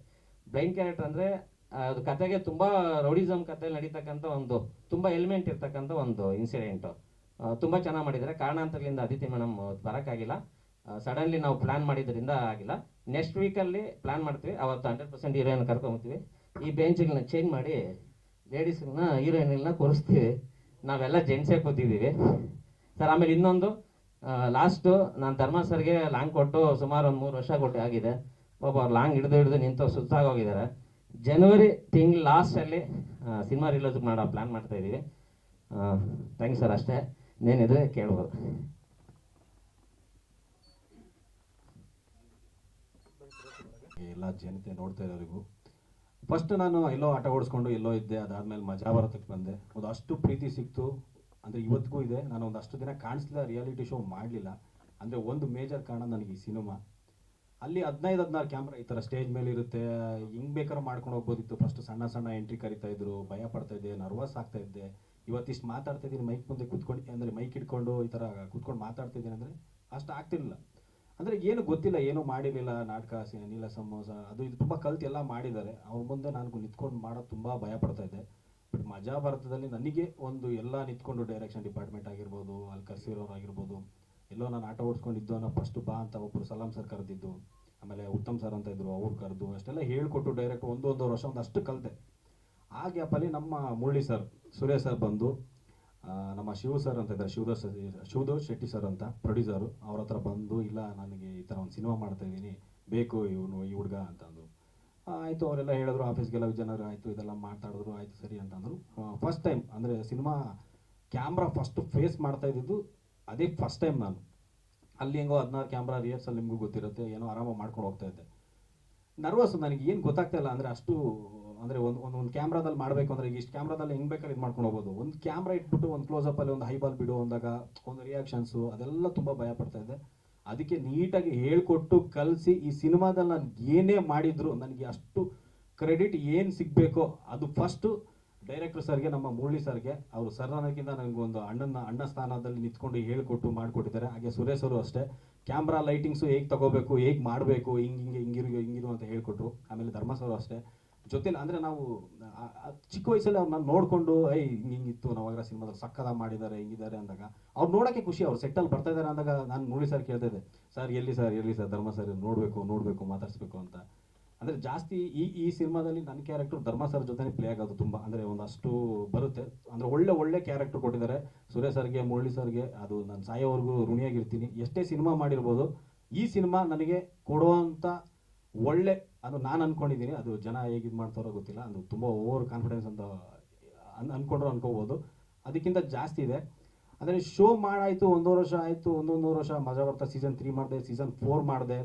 ಬ್ಲೈಂಡ್ ಕ್ಯಾರೆಕ್ಟರ್ ಅಂದರೆ ಅದು ಕತೆಗೆ ತುಂಬ ರೌಡಿಸಮ್ ಕಥೆಯಲ್ಲಿ ನಡೀತಕ್ಕಂಥ ಒಂದು, ತುಂಬ ಎಲಿಮೆಂಟ್ ಇರ್ತಕ್ಕಂಥ ಒಂದು ಇನ್ಸಿಡೆಂಟು ತುಂಬ ಚೆನ್ನಾಗಿ ಮಾಡಿದ್ದಾರೆ. ಕಾರಣಾಂತರಗಳಿಂದ ಅದಿತಿ ಮೇಡಮ್ ಬರೋಕ್ಕಾಗಿಲ್ಲ. ಸಡನ್ಲಿ ನಾವು ಪ್ಲ್ಯಾನ್ ಮಾಡಿದ್ರಿಂದ ಆಗಿಲ್ಲ. ನೆಕ್ಸ್ಟ್ ವೀಕಲ್ಲಿ ಪ್ಲ್ಯಾನ್ ಮಾಡ್ತೀವಿ. ಅವತ್ತು ಹಂಡ್ರೆಡ್ ಪರ್ಸೆಂಟ್ ಹೀರೋಯಿನ್ ಕರ್ಕೊಂಬರ್ತೀವಿ ಈ ಬೆಂಚ್ಗಳನ್ನ ಚೇಂಜ್ ಮಾಡಿ ಲೇಡೀಸ್ಗಳನ್ನ ಹೀರೋಯಿನ್ಗಳನ್ನ ಕೂರಿಸ್ತೀವಿ. ನಾವೆಲ್ಲ ಜೆಂಟ್ಸೇ ಕೂತಿದ್ದೀವಿ. ಸರ್, ಆಮೇಲೆ ಇನ್ನೊಂದು ಲಾಸ್ಟು ನಾನು ಧರ್ಮ ಸರ್ಗೆ ಲಾಂಗ್ ಕೊಟ್ಟು ಸುಮಾರು ಒಂದು ಮೂರು ವರ್ಷ ಕೊಟ್ಟು ಆಗಿದೆ. ಒಬ್ಬ ಅವ್ರು ಲಾಂಗ್ ಹಿಡಿದು ಹಿಡಿದು ನಿಂತು ಸುತ್ತಾಗೋಗಿದ್ದಾರೆ ಜನವರಿ ತಿಂಗ್ಳು ಲಾಸ್ಟಲ್ಲಿ ಸಿನಿಮಾ ರಿಲೀಸ್ ಮಾಡೋ ಪ್ಲ್ಯಾನ್ ಮಾಡ್ತಾ ಇದ್ದೀವಿ ಯು ಸರ್ ಅಷ್ಟೇ. ಇನ್ನೇನಿದ್ರೆ ಕೇಳ್ಬೋದು. ಎಲ್ಲ ಜನತೆ ನೋಡ್ತಾ ಇರೋರಿಗೂ. ಫಸ್ಟ್ ನಾನು ಎಲ್ಲೋ ಆಟ ಓಡಿಸ್ಕೊಂಡು ಎಲ್ಲೋ ಇದ್ದೆ, ಅದಾದ್ಮೇಲೆ ಮಜಾ ಬರೋದಕ್ಕೆ ಬಂದೆ. ಒಂದು ಅಷ್ಟು ಪ್ರೀತಿ ಸಿಕ್ತು. ಅಂದರೆ ಇವತ್ತಿಗೂ ಇದೆ. ನಾನು ಅಷ್ಟು ದಿನ ಕಾಣಿಸ್ಲಿಲ್ಲ ರಿಯಾಲಿಟಿ ಶೋ ಮಾಡಲಿಲ್ಲ. ಅಂದರೆ ಒಂದು ಮೇಜರ್ ಕಾರಣ ನನಗೆ ಈ ಸಿನಿಮಾ ಅಲ್ಲಿ ಹದಿನೈದು, ಹದಿನಾರು ಕ್ಯಾಮ್ರಾ ಈ ಥರ ಸ್ಟೇಜ್ ಮೇಲೆ ಇರುತ್ತೆ. ಹಿಂಗೆ ಬೇಕಾದ್ರೂ ಮಾಡ್ಕೊಂಡು ಹೋಗ್ಬೋದಿತ್ತು. ಫಸ್ಟ್ ಸಣ್ಣ ಸಣ್ಣ ಎಂಟ್ರಿ ಕರಿತಾ ಇದ್ರು. ಭಯ ಪಡ್ತಾ ಇದ್ದೆ ನರ್ವಸ್ ಆಗ್ತಾ ಇದ್ದೆ. ಇವತ್ತಿಷ್ಟು ಮಾತಾಡ್ತಾ ಇದ್ದೀನಿ ಮೈಕ್ ಮುಂದೆ ಕುತ್ಕೊಂಡು, ಅಂದರೆ ಮೈಕ್ ಇಟ್ಕೊಂಡು ಈ ಥರ ಕುತ್ಕೊಂಡು ಮಾತಾಡ್ತಾ ಇದ್ದೀನಿ ಅಂದರೆ ಅಷ್ಟು ಆಗ್ತಿರ್ಲಿಲ್ಲ. ಅಂದರೆ ಏನು ಗೊತ್ತಿಲ್ಲ, ಏನೂ ಮಾಡಿರಲಿಲ್ಲ ನಾಟಕ ನೀಲ ಸಮೋಸ, ಅದು ಇದು ತುಂಬ ಕಲ್ತು ಎಲ್ಲ ಮಾಡಿದ್ದಾರೆ. ಅವ್ರ ಮುಂದೆ ನಾನು ನಿಂತ್ಕೊಂಡು ಮಾಡೋದು ತುಂಬ ಭಯ ಪಡ್ತಾ ಇದ್ದೆ. ಬಟ್ ಮಜಾ ಭಾರತದಲ್ಲಿ ನನಗೆ ಒಂದು ಎಲ್ಲ ನಿಂತ್ಕೊಂಡು ಡೈರೆಕ್ಷನ್ ಡಿಪಾರ್ಟ್ಮೆಂಟ್ ಆಗಿರ್ಬೋದು, ಅಲ್ಲಿ ಕರ್ಸಿರೋರು ಆಗಿರ್ಬೋದು ಎಲ್ಲೋ ನಾನು ಆಟ ಓಡಿಸ್ಕೊಂಡಿದ್ದು ಅನ್ನೋ ಫಸ್ಟ್ ಬಾ ಅಂತ ಒಬ್ಬರು ಸಲಾಂ ಸರ್ ಕರೆದಿದ್ದು, ಆಮೇಲೆ ಉತ್ತಮ್ ಸರ್ ಅಂತ ಇದ್ರು ಅವ್ರು ಕರೆದು, ಅಷ್ಟೆಲ್ಲ ಹೇಳ್ಕೊಟ್ಟು ಡೈರೆಕ್ಟ್ ಒಂದು ವರ್ಷ ಒಂದು ಅಷ್ಟು ಕಲಿತೆ. ಆ ಗ್ಯಾಪಲ್ಲಿ ನಮ್ಮ ಮುರಳಿ ಸರ್ ಸುರೇಶ್ ಸರ್ ಬಂದು ನಮ್ಮ ಶಿವ ಸರ್ ಅಂತ ಇದ್ದಾರೆ ಶಿವದಾಸ್ ಶಿವದೋಷ್ ಶೆಟ್ಟಿ ಸರ್ ಅಂತ ಪ್ರೊಡ್ಯೂಸರು ಅವ್ರ ಹತ್ರ ಬಂದು, ಇಲ್ಲ ನನಗೆ ಈ ಥರ ಒಂದು ಸಿನಿಮಾ ಮಾಡ್ತಾ ಇದ್ದೀನಿ, ಬೇಕು ಇವನು, ಈ ಹುಡುಗ ಅಂತ ಅಂದರು ಆಯಿತು, ಅವರೆಲ್ಲ ಹೇಳಿದ್ರು ಆಫೀಸ್ಗೆಲ್ಲ ಜನರು ಆಯಿತು, ಇದೆಲ್ಲ ಮಾತಾಡಿದ್ರು, ಆಯಿತು ಸರಿ ಅಂತಂದರು ಫಸ್ಟ್ ಟೈಮ್ ಅಂದರೆ ಸಿನಿಮಾ ಕ್ಯಾಮ್ರಾ ಫಸ್ಟ್ ಫೇಸ್ ಮಾಡ್ತಾ ಇದ್ದಿದ್ದು ಅದೇ ಫಸ್ಟ್ ಟೈಮ್ ನಾನು. ಅಲ್ಲಿ ಹೆಂಗೋ ಹದಿನಾರು ಕ್ಯಾಮ್ರಾ ರಿಹರ್ಸಲ್ ನಿಮಗೂ ಗೊತ್ತಿರುತ್ತೆ, ಏನೋ ಆರಾಮಾಗಿ ಮಾಡ್ಕೊಂಡು ಹೋಗ್ತಾ ಇದ್ದೆ. ನರ್ವಸ್ ನನಗೆ ಏನು ಗೊತ್ತಾಗ್ತಾ ಇಲ್ಲ ಅಂದರೆ ಅಷ್ಟು, ಅಂದರೆ ಒಂದು ಒಂದು ಒಂದು ಕ್ಯಾಮ್ರಾದಲ್ಲಿ ಮಾಡಬೇಕು ಅಂದರೆ ಈಗ ಇಷ್ಟು ಕ್ಯಾಮ್ರಾದಲ್ಲಿ ಹೆಂಗೆ ಬೇಕಾದ್ರೆ ಇದು ಮಾಡ್ಕೊಂಡು ಹೋಗ್ಬೋದು. ಒಂದು ಕ್ಯಾಮ್ರಾ ಇಟ್ಬಿಟ್ಟು ಒಂದು ಕ್ಲೋಸಪ್ಪಲ್ಲಿ ಒಂದು ಹೈಬಾಲ್ ಬಿಡು ಅಂದಾಗ, ಒಂದು ರಿಯಾಕ್ಷನ್ಸು ಅದೆಲ್ಲ ತುಂಬ ಭಯ ಪಡ್ತಾ ಇದ್ದೆ. ಅದಕ್ಕೆ ನೀಟಾಗಿ ಹೇಳಿಕೊಟ್ಟು ಕಲಿಸಿ ಈ ಸಿನಿಮಾದಲ್ಲಿ ನಾನು ಏನೇ ಮಾಡಿದ್ರು, ನನಗೆ ಅಷ್ಟು ಕ್ರೆಡಿಟ್ ಏನು ಸಿಗಬೇಕೋ ಅದು ಫಸ್ಟು ಡೈರೆಕ್ಟರ್ ಸರ್ಗೆ, ನಮ್ಮ ಮುರಳಿ ಸರ್ಗೆ, ಅವರು ಸರ್ ಅನ್ನೋಕ್ಕಿಂತ ನನಗೊಂದು ಅಣ್ಣನ ಅಣ್ಣ ಸ್ಥಾನದಲ್ಲಿ ನಿಂತ್ಕೊಂಡು ಹೇಳ್ಕೊಟ್ಟು ಮಾಡಿಕೊಟ್ಟಿದ್ದಾರೆ. ಹಾಗೆ ಸುರೇಶ್ ಅವರು ಅಷ್ಟೇ. ಕ್ಯಾಮ್ರಾ ಲೈಟಿಂಗ್ಸು ಹೇಗೆ ತಗೋಬೇಕು, ಹೇಗೆ ಮಾಡಬೇಕು, ಹಿಂಗೆ ಹಿಂಗೆ, ಹಿಂಗಿರು ಹಿಂಗಿರು ಅಂತ ಹೇಳ್ಕೊಟ್ರು. ಆಮೇಲೆ ಧರ್ಮ ಸರ್ ಅಷ್ಟೇ. ಜೊತೆಲಿ ಅಂದರೆ ನಾವು ಚಿಕ್ಕ ವಯಸ್ಸಲ್ಲಿ ಅವ್ರನ್ನ ನೋಡಿಕೊಂಡು ಐ ಹಿಂಗೆ ಹಿಂಗಿತ್ತು ನಾವಾಗ ಸಿನಿಮಾದಲ್ಲಿ ಸಕ್ಕದ ಮಾಡಿದ್ದಾರೆ, ಹಿಂಗಿದ್ದಾರೆ ಅಂದಾಗ, ಅವ್ರು ನೋಡೋಕ್ಕೆ ಖುಷಿ. ಅವ್ರು ಸೆಟ್ಟಲ್ಲಿ ಬರ್ತಾ ಇದ್ದಾರೆ ಅಂದಾಗ ನಾನು ಮುರಳಿ ಸರ್ ಕೇಳ್ತಾ ಇದ್ದೆ, ಸರ್, ಎಲ್ಲಿ ಸರ್ ಎಲ್ಲಿ ಸರ್? ಧರ್ಮ ಸರ್, ನೋಡಬೇಕು ನೋಡಬೇಕು, ಮಾತಾಡಿಸ್ಬೇಕು ಅಂತ. ಅಂದರೆ ಜಾಸ್ತಿ ಈ ಈ ಸಿನಿಮಾದಲ್ಲಿ ನನ್ನ ಕ್ಯಾರೆಕ್ಟರ್ ಧರ್ಮ ಸರ್ ಜೊತೆ ಪ್ಲೇ ಆಗೋದು ತುಂಬ, ಅಂದರೆ ಒಂದಷ್ಟು ಬರುತ್ತೆ. ಅಂದರೆ ಒಳ್ಳೆ ಒಳ್ಳೆ ಕ್ಯಾರೆಕ್ಟರ್ ಕೊಟ್ಟಿದ್ದಾರೆ. ಸೂರ್ಯ ಸರ್ಗೆ ಮುರಳಿ ಸರ್ಗೆ ಅದು ನಾನು ಸಾಯೋವರೆಗೂ ಋಣಿಯಾಗಿರ್ತೀನಿ. ಎಷ್ಟೇ ಸಿನಿಮಾ ಮಾಡಿರ್ಬೋದು, ಈ ಸಿನಿಮಾ ನನಗೆ ಕೊಡುವಂಥ ಒಳ್ಳೆ, ಅದು ನಾನು ಅನ್ಕೊಂಡಿದ್ದೀನಿ. ಅದು ಜನ ಹೇಗೆ ಇದು ಮಾಡ್ತಾರೋ ಗೊತ್ತಿಲ್ಲ. ಅದು ತುಂಬ ಓವರ್ ಕಾನ್ಫಿಡೆನ್ಸ್ ಅಂತ ಅನ್, ಅನ್ಕೊಂಡ್ರು ಅನ್ಕೋಬೋದು. ಅದಕ್ಕಿಂತ ಜಾಸ್ತಿ ಇದೆ. ಅಂದರೆ ಶೋ ಮಾಡಾಯಿತು, ಒಂದೂವರೆ ವರ್ಷ ಆಯಿತು ಒಂದೊಂದೂವರೆ ವರ್ಷ ಮಜಾ ಬರ್ತಾ ಸೀಸನ್ ತ್ರೀ ಮಾಡಿದೆ ಸೀಸನ್ ಫೋರ್ ಮಾಡಿದೆ.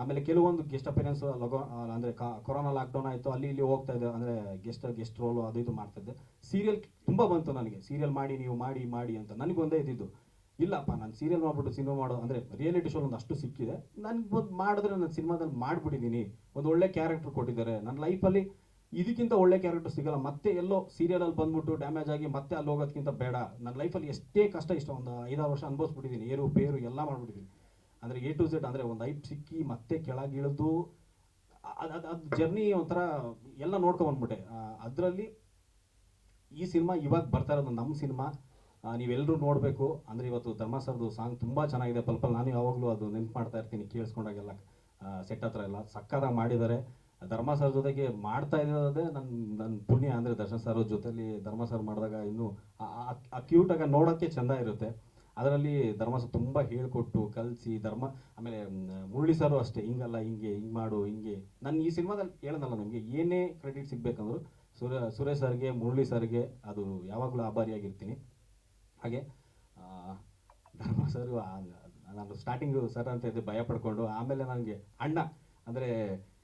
ಆಮೇಲೆ ಕೆಲವೊಂದು ಗೆಸ್ಟ್ ಅಪಿಯರೆನ್ಸ್ ಲಗೋ ಅಂದರೆ ಕೊರೋನಾ ಲಾಕ್ಡೌನ್ ಆಯಿತು, ಅಲ್ಲಿ ಇಲ್ಲಿ ಹೋಗ್ತಾ ಇದ್ದೆ, ಅಂದರೆ ಗೆಸ್ಟ್ ಗೆಸ್ಟ್ ರೋಲು ಅದು ಇದು ಮಾಡ್ತಾ ಇದ್ದೆ. ಸೀರಿಯಲ್ ತುಂಬ ಬಂತು ನನಗೆ. ಸೀರಿಯಲ್ ಮಾಡಿ, ನೀವು ಮಾಡಿ ಮಾಡಿ ಅಂತ. ನನಗೆ ಒಂದೇ ಇದ್ದಿದ್ದು ಇಲ್ಲಪ್ಪ, ನಾನು ಸೀರಿಯಲ್ ಮಾಡ್ಬಿಟ್ಟು ಸಿನಿಮಾ ಮಾಡೋ, ಅಂದರೆ ರಿಯಾಲಿಟಿ ಶೋ ಒಂದು ಅಷ್ಟು ಸಿಕ್ಕಿದೆ. ನನಗೆ ಒಂದು ಮಾಡಿದ್ರೆ ನಾನು ಸಿನಿಮಾದಲ್ಲಿ ಮಾಡಿಬಿಟ್ಟಿದ್ದೀನಿ. ಒಂದು ಒಳ್ಳೆ ಕ್ಯಾರೆಕ್ಟರ್ ಕೊಟ್ಟಿದ್ದಾರೆ. ನನ್ನ ಲೈಫಲ್ಲಿ ಇದಕ್ಕಿಂತ ಒಳ್ಳೆ ಕ್ಯಾರೆಕ್ಟರ್ ಸಿಗಲ್ಲ. ಮತ್ತೆ ಎಲ್ಲೋ ಸೀರಿಯಲಲ್ಲಿ ಬಂದ್ಬಿಟ್ಟು ಡ್ಯಾಮೇಜ್ ಆಗಿ ಮತ್ತೆ ಅಲ್ಲಿ ಹೋಗೋದಕ್ಕಿಂತ ಬೇಡ. ನನ್ನ ಲೈಫಲ್ಲಿ ಎಷ್ಟೇ ಕಷ್ಟ ಇಷ್ಟ, ಒಂದು ಐದಾರು ವರ್ಷ ಅನುಭವಿಸ್ಬಿಟ್ಟಿದ್ದೀನಿ. ಏರು, ಪೇರು ಎಲ್ಲ ಮಾಡ್ಬಿಟ್ಟಿದ್ದೀನಿ. ಅಂದರೆ ಎ ಟು ಝೆಡ್ ಅಂದರೆ ಒಂದು ಐಪ್ ಸಿಕ್ಕಿ ಮತ್ತೆ ಕೆಳಗಿಳಿದು, ಅದು ಅದು ಜರ್ನಿ ಒಂಥರ ಎಲ್ಲ ನೋಡ್ಕೊಂಬಂದ್ಬಿಟ್ಟೆ ಅದರಲ್ಲಿ ಈ ಸಿನಿಮಾ ಇವಾಗ ಬರ್ತಾ ಇರೋದು ನಮ್ಮ ಸಿನಿಮಾ. ನೀವೆಲ್ಲರೂ ನೋಡಬೇಕು. ಅಂದರೆ ಇವತ್ತು ಧರ್ಮ ಸಾಂಗ್ ತುಂಬ ಚೆನ್ನಾಗಿದೆ. ಪಲ್ ಪಲ್ ನಾನು ಯಾವಾಗಲೂ ಅದು ನೆನ್ಪು ಮಾಡ್ತಾ ಇರ್ತೀನಿ ಕೇಳಿಸ್ಕೊಂಡಾಗೆಲ್ಲ. ಸೆಟ್ ಹತ್ರ ಎಲ್ಲ ಸಕ್ಕತ್ತಾಗಿ ಮಾಡಿದ್ದಾರೆ. ಧರ್ಮ ಸರ್ ಜೊತೆಗೆ ಮಾಡ್ತಾ ಇರೋದೇ ನನ್ನ ನನ್ನ ಪುಣ್ಯ. ಅಂದರೆ ದರ್ಶನ್ ಸರ್ ಜೊತೆಲಿ ಧರ್ಮ ಸರ್ ಮಾಡಿದಾಗ ಇನ್ನೂ ಆ ಕ್ಯೂಟಾಗ ನೋಡೋಕ್ಕೆ ಚೆಂದ ಇರುತ್ತೆ. ಅದರಲ್ಲಿ ಧರ್ಮ ಸರ್ ತುಂಬ ಹೇಳಿಕೊಟ್ಟು ಕಲಿಸಿ, ಧರ್ಮ, ಆಮೇಲೆ ಮುರಳಿ ಸರು ಅಷ್ಟೇ, ಹಿಂಗಲ್ಲ, ಹಿಂಗೆ ಹಿಂಗೆ ಮಾಡು, ಹಿಂಗೆ. ನಾನು ಈ ಸಿನಿಮಾದಲ್ಲಿ ಹೇಳೋದಲ್ಲ ನಮಗೆ, ಏನೇ ಕ್ರೆಡಿಟ್ ಸಿಗಬೇಕಂದ್ರು ಸುರ, ಸುರೇಶ್ ಸರ್ಗೆ, ಮುರಳಿ ಸರ್ಗೆ ಅದು ಯಾವಾಗಲೂ ಆಭಾರಿಯಾಗಿರ್ತೀನಿ. ಹಾಗೆ ಧರ್ಮ ಸರ್ ನಾನು ಸ್ಟಾರ್ಟಿಂಗು ಸರ್ ಅಂತ ಇದ್ದೆ ಭಯ ಪಡ್ಕೊಂಡು, ಆಮೇಲೆ ನನಗೆ ಅಣ್ಣ, ಅಂದರೆ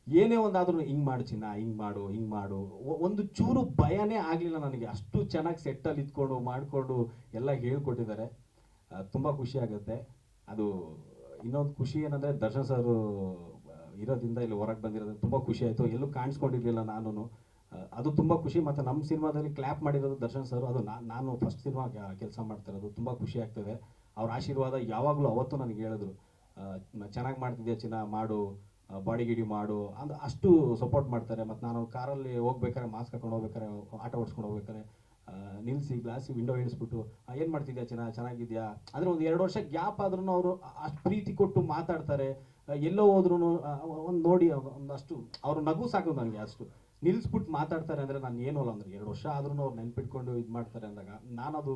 ಏನೇ ಒಂದಾದ್ರೂ ಹಿಂಗೆ ಮಾಡು ಚಿನ್ನ, ಹಿಂಗೆ ಮಾಡು ಹಿಂಗೆ ಮಾಡು. ಒಂದು ಚೂರು ಭಯನೇ ಆಗಲಿಲ್ಲ ನನಗೆ. ಅಷ್ಟು ಚೆನ್ನಾಗಿ ಸೆಟ್ಟಲ್ಲಿ ಇದ್ಕೊಂಡು, ಮಾಡಿಕೊಂಡು ಎಲ್ಲ ಹೇಳ್ಕೊಟ್ಟಿದ್ದಾರೆ. ತುಂಬ ಖುಷಿ ಆಗುತ್ತೆ. ಅದು ಇನ್ನೊಂದು ಖುಷಿ ಏನಂದರೆ ದರ್ಶನ್ ಸರ್ ಇರೋದ್ರಿಂದ ಇಲ್ಲಿ ಹೊರಗೆ ಬಂದಿರೋದು ತುಂಬ ಖುಷಿ ಆಯಿತು. ಎಲ್ಲೂ ಕಾಣಿಸ್ಕೊಂಡಿರಲಿಲ್ಲ ನಾನು ಅದು ತುಂಬ ಖುಷಿ ಮತ್ತು ನಮ್ಮ ಸಿನಿಮಾದಲ್ಲಿ ಕ್ಲ್ಯಾಪ್ ಮಾಡಿರೋದು ದರ್ಶನ್ ಸರ್, ಅದು ನಾನು ಫಸ್ಟ್ ಸಿನಿಮಾ ಕೆಲಸ ಮಾಡ್ತಿರೋದು ತುಂಬ ಖುಷಿ ಆಗ್ತದೆ. ಅವ್ರ ಆಶೀರ್ವಾದ ಯಾವಾಗಲೂ ಅವತ್ತು ನನಗೆ ಹೇಳಿದ್ರು. ಚೆನ್ನಾಗಿ ಮಾಡ್ತಿದ್ಯಾ ಚಿನ್ನ, ಮಾಡು ಬಾಡಿ ಗಿಡಿ ಮಾಡು ಅಂದ್ರೆ ಅಷ್ಟು ಸಪೋರ್ಟ್ ಮಾಡ್ತಾರೆ. ಮತ್ತು ನಾನು ಕಾರಲ್ಲಿ ಹೋಗ್ಬೇಕಾದ್ರೆ ಮಾಸ್ಕ್ ಹಾಕೊಂಡು ಹೋಗ್ಬೇಕಾರೆ ಆಟೋ ಓಡಿಸ್ಕೊಂಡು ಹೋಗ್ಬೇಕಾರೆ ನಿಲ್ಸಿ, ಗ್ಲಾಸಿ ವಿಂಡೋ ಇಳಿಸ್ಬಿಟ್ಟು ಏನು ಮಾಡ್ತಿದ್ಯಾ ಚೆನ್ನ ಚೆನ್ನಾಗಿದ್ಯಾ? ಅಂದರೆ ಒಂದು ಎರಡು ವರ್ಷ ಗ್ಯಾಪ್ ಆದ್ರೂ ಅವರು ಅಷ್ಟು ಪ್ರೀತಿ ಕೊಟ್ಟು ಮಾತಾಡ್ತಾರೆ. ಎಲ್ಲೋ ಹೋದ್ರೂ ಒಂದು ನೋಡಿ, ಒಂದಷ್ಟು, ಅವ್ರ ನಗು ಸಾಕು ನನಗೆ ಅಷ್ಟು. ನಿಲ್ಸ್ಬಿಟ್ಟು ಮಾತಾಡ್ತಾರೆ ಅಂದರೆ ನಾನು ಏನು ಅಲ್ಲ ಅಂದ್ರೆ ಎರಡು ವರ್ಷ ಆದ್ರೂ ಅವ್ರು ನೆನ್ಪಿಟ್ಕೊಂಡು ಇದು ಮಾಡ್ತಾರೆ ಅಂದಾಗ ನಾನದು,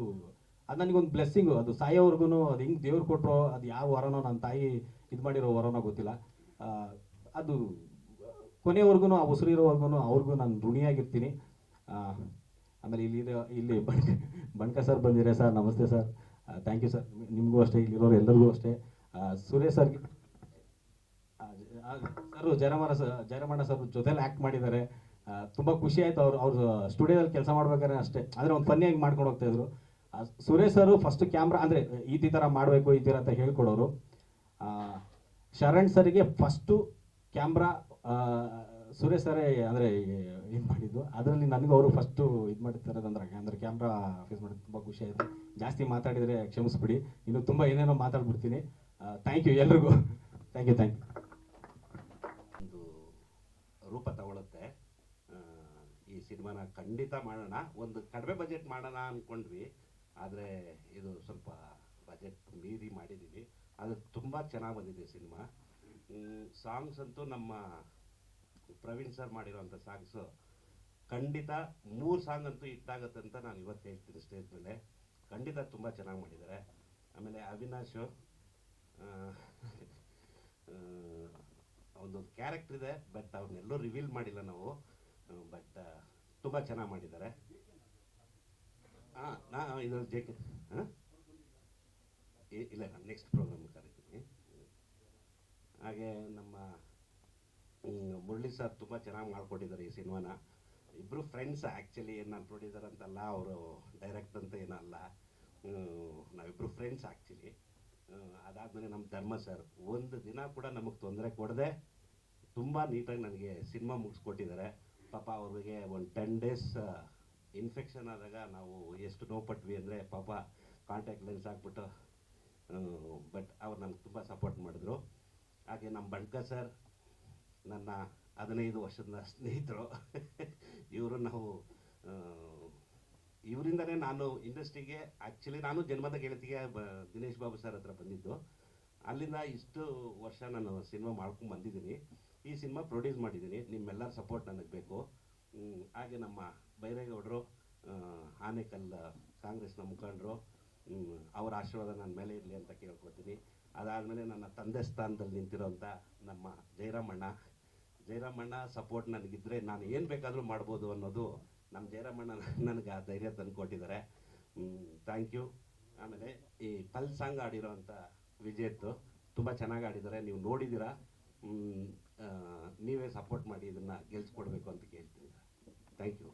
ಅದು ನನಗೊಂದು ಬ್ಲೆಸ್ಸಿಂಗು ಅದು ಸಾಯೋವರೆಗೂ ಅದು ಹೆಂಗೆ ದೇವ್ರು ಕೊಟ್ಟರೋ ಅದು ಯಾವ ವರನೋ ನನ್ನ ತಾಯಿ ಇದು ಮಾಡಿರೋ ವರನೋ ಗೊತ್ತಿಲ್ಲ. ಅದು ಕೊನೆವರೆಗೂ ಆ ಉಸಿರಿರೋವರೆಗೂ ಅವ್ರಿಗೂ ನಾನು ಋಣಿಯಾಗಿರ್ತೀನಿ. ಆಮೇಲೆ ಇಲ್ಲಿ ಇಲ್ಲಿ ಬಣ್ಕ ಬಣ್ಕ ಸರ್ ಬಂದಿದ್ದಾರೆ ಸರ್ ನಮಸ್ತೆ ಸರ್. ಥ್ಯಾಂಕ್ ಯು ಸರ್ ನಿಮಗೂ ಅಷ್ಟೇ ಇಲ್ಲಿರೋರು ಎಲ್ಲರಿಗೂ ಅಷ್ಟೇ. Suresh sir sir Jayaramanna sir Jayaramanna sir ಜೊತೆಲಿ ಆ್ಯಕ್ಟ್ ಮಾಡಿದ್ದಾರೆ. ತುಂಬ ಖುಷಿ ಆಯಿತು ಅವರು ಅವ್ರು ಸ್ಟುಡಿಯೋದಲ್ಲಿ ಕೆಲಸ ಮಾಡ್ಬೇಕಾದ್ರೆ ಅಷ್ಟೇ. ಅಂದರೆ ಒಂದು ಫನ್ನಿಯಾಗಿ ಮಾಡ್ಕೊಂಡು ಹೋಗ್ತಾ ಇದ್ರು. ಆ, ಸುರೇಶ್ ಸರ್ ಫಸ್ಟ್ ಕ್ಯಾಮ್ರಾ ಅಂದರೆ ಈ ಥರ ಮಾಡಬೇಕು ಈ ಥರ ಅಂತ ಹೇಳ್ಕೊಡೋರು. ಶರಣ್ ಸರ್ಗೆ ಫಸ್ಟು ಕ್ಯಾಮ್ರಾ ಸುರೇಶ್ ಸರೇ ಅಂದರೆ ಏನು ಮಾಡಿದ್ದು? ಅದರಲ್ಲಿ ನನಗೂ ಅವರು ಫಸ್ಟು ಇದು ಮಾಡಿರ್ತಾರೆ ಅಂದ್ರೆ, ಅಂದರೆ ಕ್ಯಾಮ್ರಾ ಫೇಸ್ ಮಾಡಿದ್ದು ತುಂಬ ಖುಷಿ ಆಯಿತು. ಜಾಸ್ತಿ ಮಾತಾಡಿದರೆ ಕ್ಷಮಿಸ್ಬಿಡಿ. ಇನ್ನು ತುಂಬ ಏನೇನೋ ಮಾತಾಡ್ಬಿಡ್ತೀನಿ. ಥ್ಯಾಂಕ್ ಯು ಎಲ್ರಿಗೂ. ಥ್ಯಾಂಕ್ ಯು ಥ್ಯಾಂಕ್ ಯು ಒಂದು ರೂಪ ತಗೊಳುತ್ತೆ. ಈ ಸಿನಿಮಾನ ಖಂಡಿತ ಮಾಡೋಣ. ಒಂದು ಕಡಿಮೆ ಬಜೆಟ್ ಮಾಡೋಣ ಅಂದ್ಕೊಂಡ್ವಿ ಆದರೆ ಇದು ಸ್ವಲ್ಪ ಬಜೆಟ್ ಮೀರಿ ಮಾಡಿದ್ದೀವಿ ಅದು ತುಂಬ ಚೆನ್ನಾಗಿ ಬಂದಿದೆ ಸಿನಿಮಾ. ಸಾಂಗ್ಸ್ ಅಂತೂ ನಮ್ಮ ಪ್ರವೀಣ್ ಸರ್ ಮಾಡಿರೋಂಥ ಸಾಂಗ್ಸು, ಖಂಡಿತ ಮೂರು ಸಾಂಗ್ ಅಂತೂ ಇಟ್ಟಾಗತ್ತೆ ಅಂತ ನಾನು ಇವತ್ತು ಹೇಳ್ತೀನಿ ಸ್ಟೇಜ್ ಮೇಲೆ. ಖಂಡಿತ ತುಂಬ ಚೆನ್ನಾಗಿ ಮಾಡಿದ್ದಾರೆ. ಆಮೇಲೆ ಅವಿನಾಶ್ ಅವನದೊಂದು ಕ್ಯಾರೆಕ್ಟರ್ ಇದೆ ಬಟ್ ಅವನ್ನೆಲ್ಲೂ ರಿವೀಲ್ ಮಾಡಿಲ್ಲ ನಾವು. ಬಟ್ ತುಂಬ ಚೆನ್ನಾಗಿ ಮಾಡಿದ್ದಾರೆ. ಹಾಂ ನಾ, ಇದು ಜೆ ಕೆ ಇಲ್ಲ, ನಾನು ನೆಕ್ಸ್ಟ್ ಪ್ರೋಗ್ರಾಮ್ ಕರಿತೀನಿ. ಹಾಗೆ ನಮ್ಮ ಮುರಳಿ ಸರ್ ತುಂಬ ಚೆನ್ನಾಗಿ ಮಾಡಿಕೊಟ್ಟಿದ್ದಾರೆ ಈ ಸಿನಿಮಾನ. ಇಬ್ಬರು ಫ್ರೆಂಡ್ಸ್ ಆ್ಯಕ್ಚುಲಿ ನಾನು ಪ್ರೊಡ್ಯೂಸರ್ ಅಂತಲ್ಲ, ಅವರು ಡೈರೆಕ್ಟ್ ಅಂತ ಏನಲ್ಲ. ನಾವಿಬ್ಬರು ಫ್ರೆಂಡ್ಸ್ ಆ್ಯಕ್ಚುಲಿ ಅದಾದಮೇಲೆ ನಮ್ಮ ಧರ್ಮ ಸರ್ ಒಂದು ದಿನ ಕೂಡ ನಮಗೆ ತೊಂದರೆ ಕೊಡದೆ, ತುಂಬ ನೀಟಾಗಿ ನನಗೆ ಸಿನಿಮಾ ಮುಗಿಸ್ಕೊಟ್ಟಿದ್ದಾರೆ ಪಾಪ ಅವ್ರಿಗೆ ಒಂದು ಟೆನ್ ಡೇಸ್ ಇನ್ಫೆಕ್ಷನ್ ಆದಾಗ ನಾವು ಎಷ್ಟು ನೋವುಪಟ್ವಿ ಅಂದರೆ ಪಾಪ ಕಾಂಟ್ಯಾಕ್ಟ್ ಲೆನ್ಸ್ ಹಾಕ್ಬಿಟ್ಟು ಬಟ್ ಅವ್ರು ನಮ್ಗೆ ತುಂಬ ಸಪೋರ್ಟ್ ಮಾಡಿದ್ರು. ಹಾಗೆ ನಮ್ಮ ಬಣ್ಕ ಸರ್ ನನ್ನ ಹದಿನೈದು ವರ್ಷದ ಸ್ನೇಹಿತರು. ಇವರು ನಾವು ಇವರಿಂದನೇ ನಾನು ಇಂಡಸ್ಟ್ರಿಗೆ ಆ್ಯಕ್ಚುಲಿ ನಾನು ಜನ್ಮದ ಗೆಳತಿಗೆ ಬ, ದಿನೇಶ್ ಬಾಬು ಸರ್ ಹತ್ರ ಬಂದಿದ್ದು. ಅಲ್ಲಿಂದ ಇಷ್ಟು ವರ್ಷ ನಾನು ಸಿನಿಮಾ ಮಾಡ್ಕೊಂಡು ಬಂದಿದ್ದೀನಿ. ಈ ಸಿನಿಮಾ ಪ್ರೊಡ್ಯೂಸ್ ಮಾಡಿದ್ದೀನಿ. ನಿಮ್ಮೆಲ್ಲರ ಸಪೋರ್ಟ್ ನನಗೆ ಬೇಕು. ಹಾಗೆ ನಮ್ಮ ಬೈರೇಗೌಡರು ಆನೇಕಲ್ ಕಾಂಗ್ರೆಸ್ನ ಮುಖಂಡರು ಅವರ ಆಶೀರ್ವಾದ ನನ್ನ ಮೇಲೆ ಇರಲಿ ಅಂತ ಕೇಳ್ಕೊತೀನಿ ಅದಾದಮೇಲೆ ನನ್ನ ತಂದೆ ಸ್ಥಾನದಲ್ಲಿ ನಿಂತಿರೋಂಥ ನಮ್ಮ ಜಯರಾಮಣ್ಣ ಜಯರಾಮಣ್ಣ ಸಪೋರ್ಟ್ ನನಗಿದ್ರೆ ನಾನು ಏನು ಬೇಕಾದರೂ ಮಾಡ್ಬೋದು ಅನ್ನೋದು ನಮ್ಮ ಜಯರಾಮಣ್ಣ ನನಗೆ ಆ ಧೈರ್ಯ ತಂದು ಕೊಟ್ಟಿದ್ದಾರೆ. ಥ್ಯಾಂಕ್ ಯು ಆಮೇಲೆ ಈ ಪಲ್ ಸಾಂಗ್ ಆಡಿರೋವಂಥ ವಿಜಯತ್ ತುಂಬ ಚೆನ್ನಾಗಿ ಆಡಿದ್ದಾರೆ ನೀವು ನೋಡಿದ್ದೀರಾ? ನೀವೇ ಸಪೋರ್ಟ್ ಮಾಡಿ ಇದನ್ನು ಗೆಲ್ಸ್ಕೊಡ್ಬೇಕು ಅಂತ ಕೇಳ್ತೀನಿ. Thank you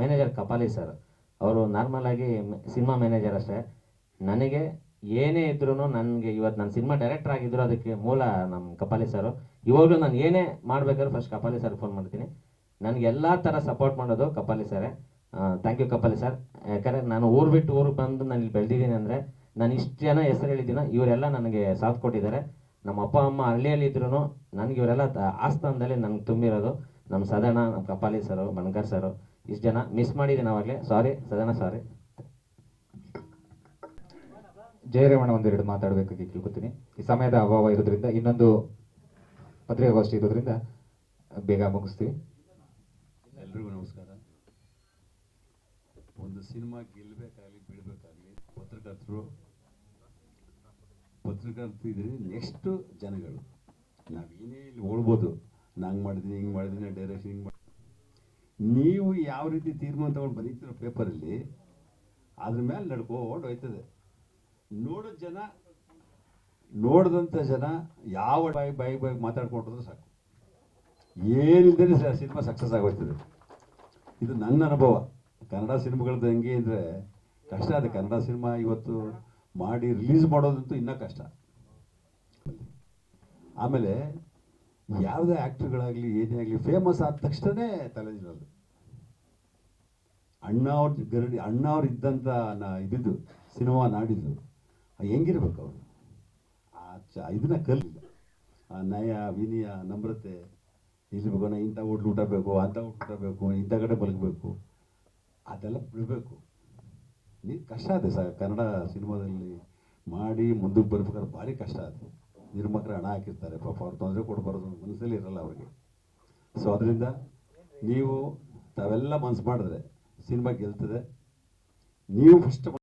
manager Kapali sir ಅವರು ನಾರ್ಮಲ್ ಆಗಿ ಸಿನಿಮಾ ಮ್ಯಾನೇಜರ್ ಅಷ್ಟೇ. ನನಗೆ ಏನೇ ಇದ್ರೂ ನನಗೆ ಇವತ್ತು ನಾನು ಸಿನಿಮಾ ಡೈರೆಕ್ಟರ್ ಆಗಿದ್ರು, ಅದಕ್ಕೆ ಮೂಲ ನಮ್ಮ ಕಪಾಲಿ ಸರು ಇವಾಗಲೂ ನಾನು ಏನೇ ಮಾಡಬೇಕಾದ್ರೂ ಫಸ್ಟ್ ಕಪಾಲಿ ಸರ್ ಫೋನ್ ಮಾಡ್ತೀನಿ. ನನಗೆ ಎಲ್ಲ ಥರ ಸಪೋರ್ಟ್ ಮಾಡೋದು ಕಪಾಲಿ ಸರೇ ಥ್ಯಾಂಕ್ ಯು ಕಪಾಲಿ ಸರ್ ಯಾಕಂದರೆ ನಾನು ಊರು ಬಿಟ್ಟು ಊರಿಗೆ ಬಂದು ನಾನು ಇಲ್ಲಿ ಬೆಳೆದಿದ್ದೀನಿ ಅಂದರೆ ನಾನು ಇಷ್ಟು ಜನ ಹೆಸರು ಹೇಳಿದ್ದೀನ, ಇವರೆಲ್ಲ ನನಗೆ ಸಾಥ್ ಕೊಟ್ಟಿದ್ದಾರೆ. ನಮ್ಮ ಅಪ್ಪ, ಅಮ್ಮ ಹಳ್ಳಿಯಲ್ಲಿ ಇದ್ರು ನನಗೆ ಇವರೆಲ್ಲ ಆಸ್ಥಾನದಲ್ಲಿ ನನಗೆ ತುಂಬಿರೋದು ನಮ್ಮ ಸದನ ನಮ್ಮ ಕಪಾಲಿ ಸರು ಬಣ್ಕರ್ ಸರು ಇಷ್ಟು ಜನ ಮಿಸ್ ಮಾಡಿದ್ದೀನಿ ಅವಾಗಲೇ ಸಾರಿ ಸದನ ಸಾರಿ ಜಯರೇವಣ್ಣ ಒಂದೆರಡು ಮಾತಾಡಬೇಕಾಗಿ ಕೇಳ್ಕೊತೀನಿ ಈ ಸಮಯದ ಅಭಾವ ಇರೋದ್ರಿಂದ ಇನ್ನೊಂದು ಪತ್ರಿಕಾಗೋಷ್ಠಿ ಇರೋದ್ರಿಂದ ಬೇಗ ಮುಗಿಸ್ತೀವಿ. ಎಲ್ರಿಗೂ ನಮಸ್ಕಾರ. ಒಂದು ಸಿನಿಮಾ ಗೆಲ್ಲಬೇಕಾಗಲಿ, ಬಿಡಬೇಕಾಗಲಿ, ಪತ್ರಕರ್ತರು ಪತ್ರಕರ್ತರು ಇದ್ರೆ ನೆಕ್ಸ್ಟು ಜನಗಳು. ನಾವೇನೇ ಇಲ್ಲಿ ಓಡ್ಬೋದು. ನಂಗೆ ಮಾಡಿದ್ದೀನಿ ಹಿಂಗೆ ಮಾಡಿದ್ದೀನಿ ಡೈರೆಕ್ಷನ್ ಹಿಂಗೆ ಮಾಡಿ. ನೀವು ಯಾವ ರೀತಿ ತೀರ್ಮಾನ ತಗೊಂಡು ಬರೀತಿರೋ ಪೇಪರಲ್ಲಿ, ಅದ್ರ ಮೇಲೆ ನಡ್ಕೊಂಡು ಹೋಯ್ತದೆ. ನೋಡೋ ಜನ ನೋಡಿದಂಥ ಜನ ಯಾವ ಬಾಯಿ ಬಾಯಿ ಬಾಯಿ ಮಾತಾಡ್ಕೊಂಡ್ರು ಸಾಕು. ಏನಿಲ್ಲದೇ ಸಿನಿಮಾ ಸಕ್ಸಸ್ ಆಗೋಯ್ತದೆ. ಇದು ನನ್ನ ಅನುಭವ. ಕನ್ನಡ ಸಿನಿಮಾಗಳದ್ದು ಹೆಂಗೆ ಅಂದರೆ ಕಷ್ಟ ಅದು. ಕನ್ನಡ ಸಿನಿಮಾ ಇವತ್ತು ಮಾಡಿ ರಿಲೀಸ್ ಮಾಡೋದಂತೂ ಇನ್ನೂ ಕಷ್ಟ. ಆಮೇಲೆ ಯಾವುದೇ ಆ್ಯಕ್ಟ್ರುಗಳಾಗಲಿ ಏನೇ ಆಗಲಿ ಫೇಮಸ್ ಆದ ತಕ್ಷಣವೇ ತಲೆದಿರೋದು ಅಣ್ಣ ಅವ್ರ ಗರಡಿ ಅಣ್ಣ ಇದ್ದಂಥ ನಾ ಇದಿದ್ದು ಸಿನಿಮಾ ನಾಡಿದ್ದು. ಹೆಂಗಿರ್ಬೇಕು ಅವರು ಆ, ಚ, ಇದನ್ನ ಕಲಿಲ್ಲ ಆ, ನಯ, ವಿನಯ, ನಮ್ರತೆ. ಇರ್ಬೇಕು ನಾ ಇಂಥ ಹೋಟ್ಲು ಊಟ ಬೇಕು ಅಂಥ ಹೋಟ್ಲು ಊಟ ಬೇಕು ಇಂಥ ಕಡೆ ಬಲಗಬೇಕು ಅದೆಲ್ಲ ಬಿಡಬೇಕು. ನೀನು ಕಷ್ಟ ಅದೇ ಸರ್ ಕನ್ನಡ ಸಿನಿಮಾದಲ್ಲಿ ಮಾಡಿ ಮುಂದಕ್ಕೆ ಬರ್ಬೇಕಾದ್ರೆ ಭಾರಿ ಕಷ್ಟ ಅದು ನಿರ್ಮಕರ ಹಣ ಹಾಕಿರ್ತಾರೆ, ಪಾಪ ಅವ್ರು ತೊಂದರೆ ಕೊಡಬಾರ್ದು ಮನಸ್ಸಲ್ಲಿ ಇರಲ್ಲ ಅವ್ರಿಗೆ. ಸೊ ಅದರಿಂದ ನೀವು ತಾವೆಲ್ಲ ಮನಸ್ಸು ಮಾಡಿದ್ರೆ, ಸಿನಿಮಾ ಗೆಲ್ತದೆ. ನೀವು ಫಸ್ಟ್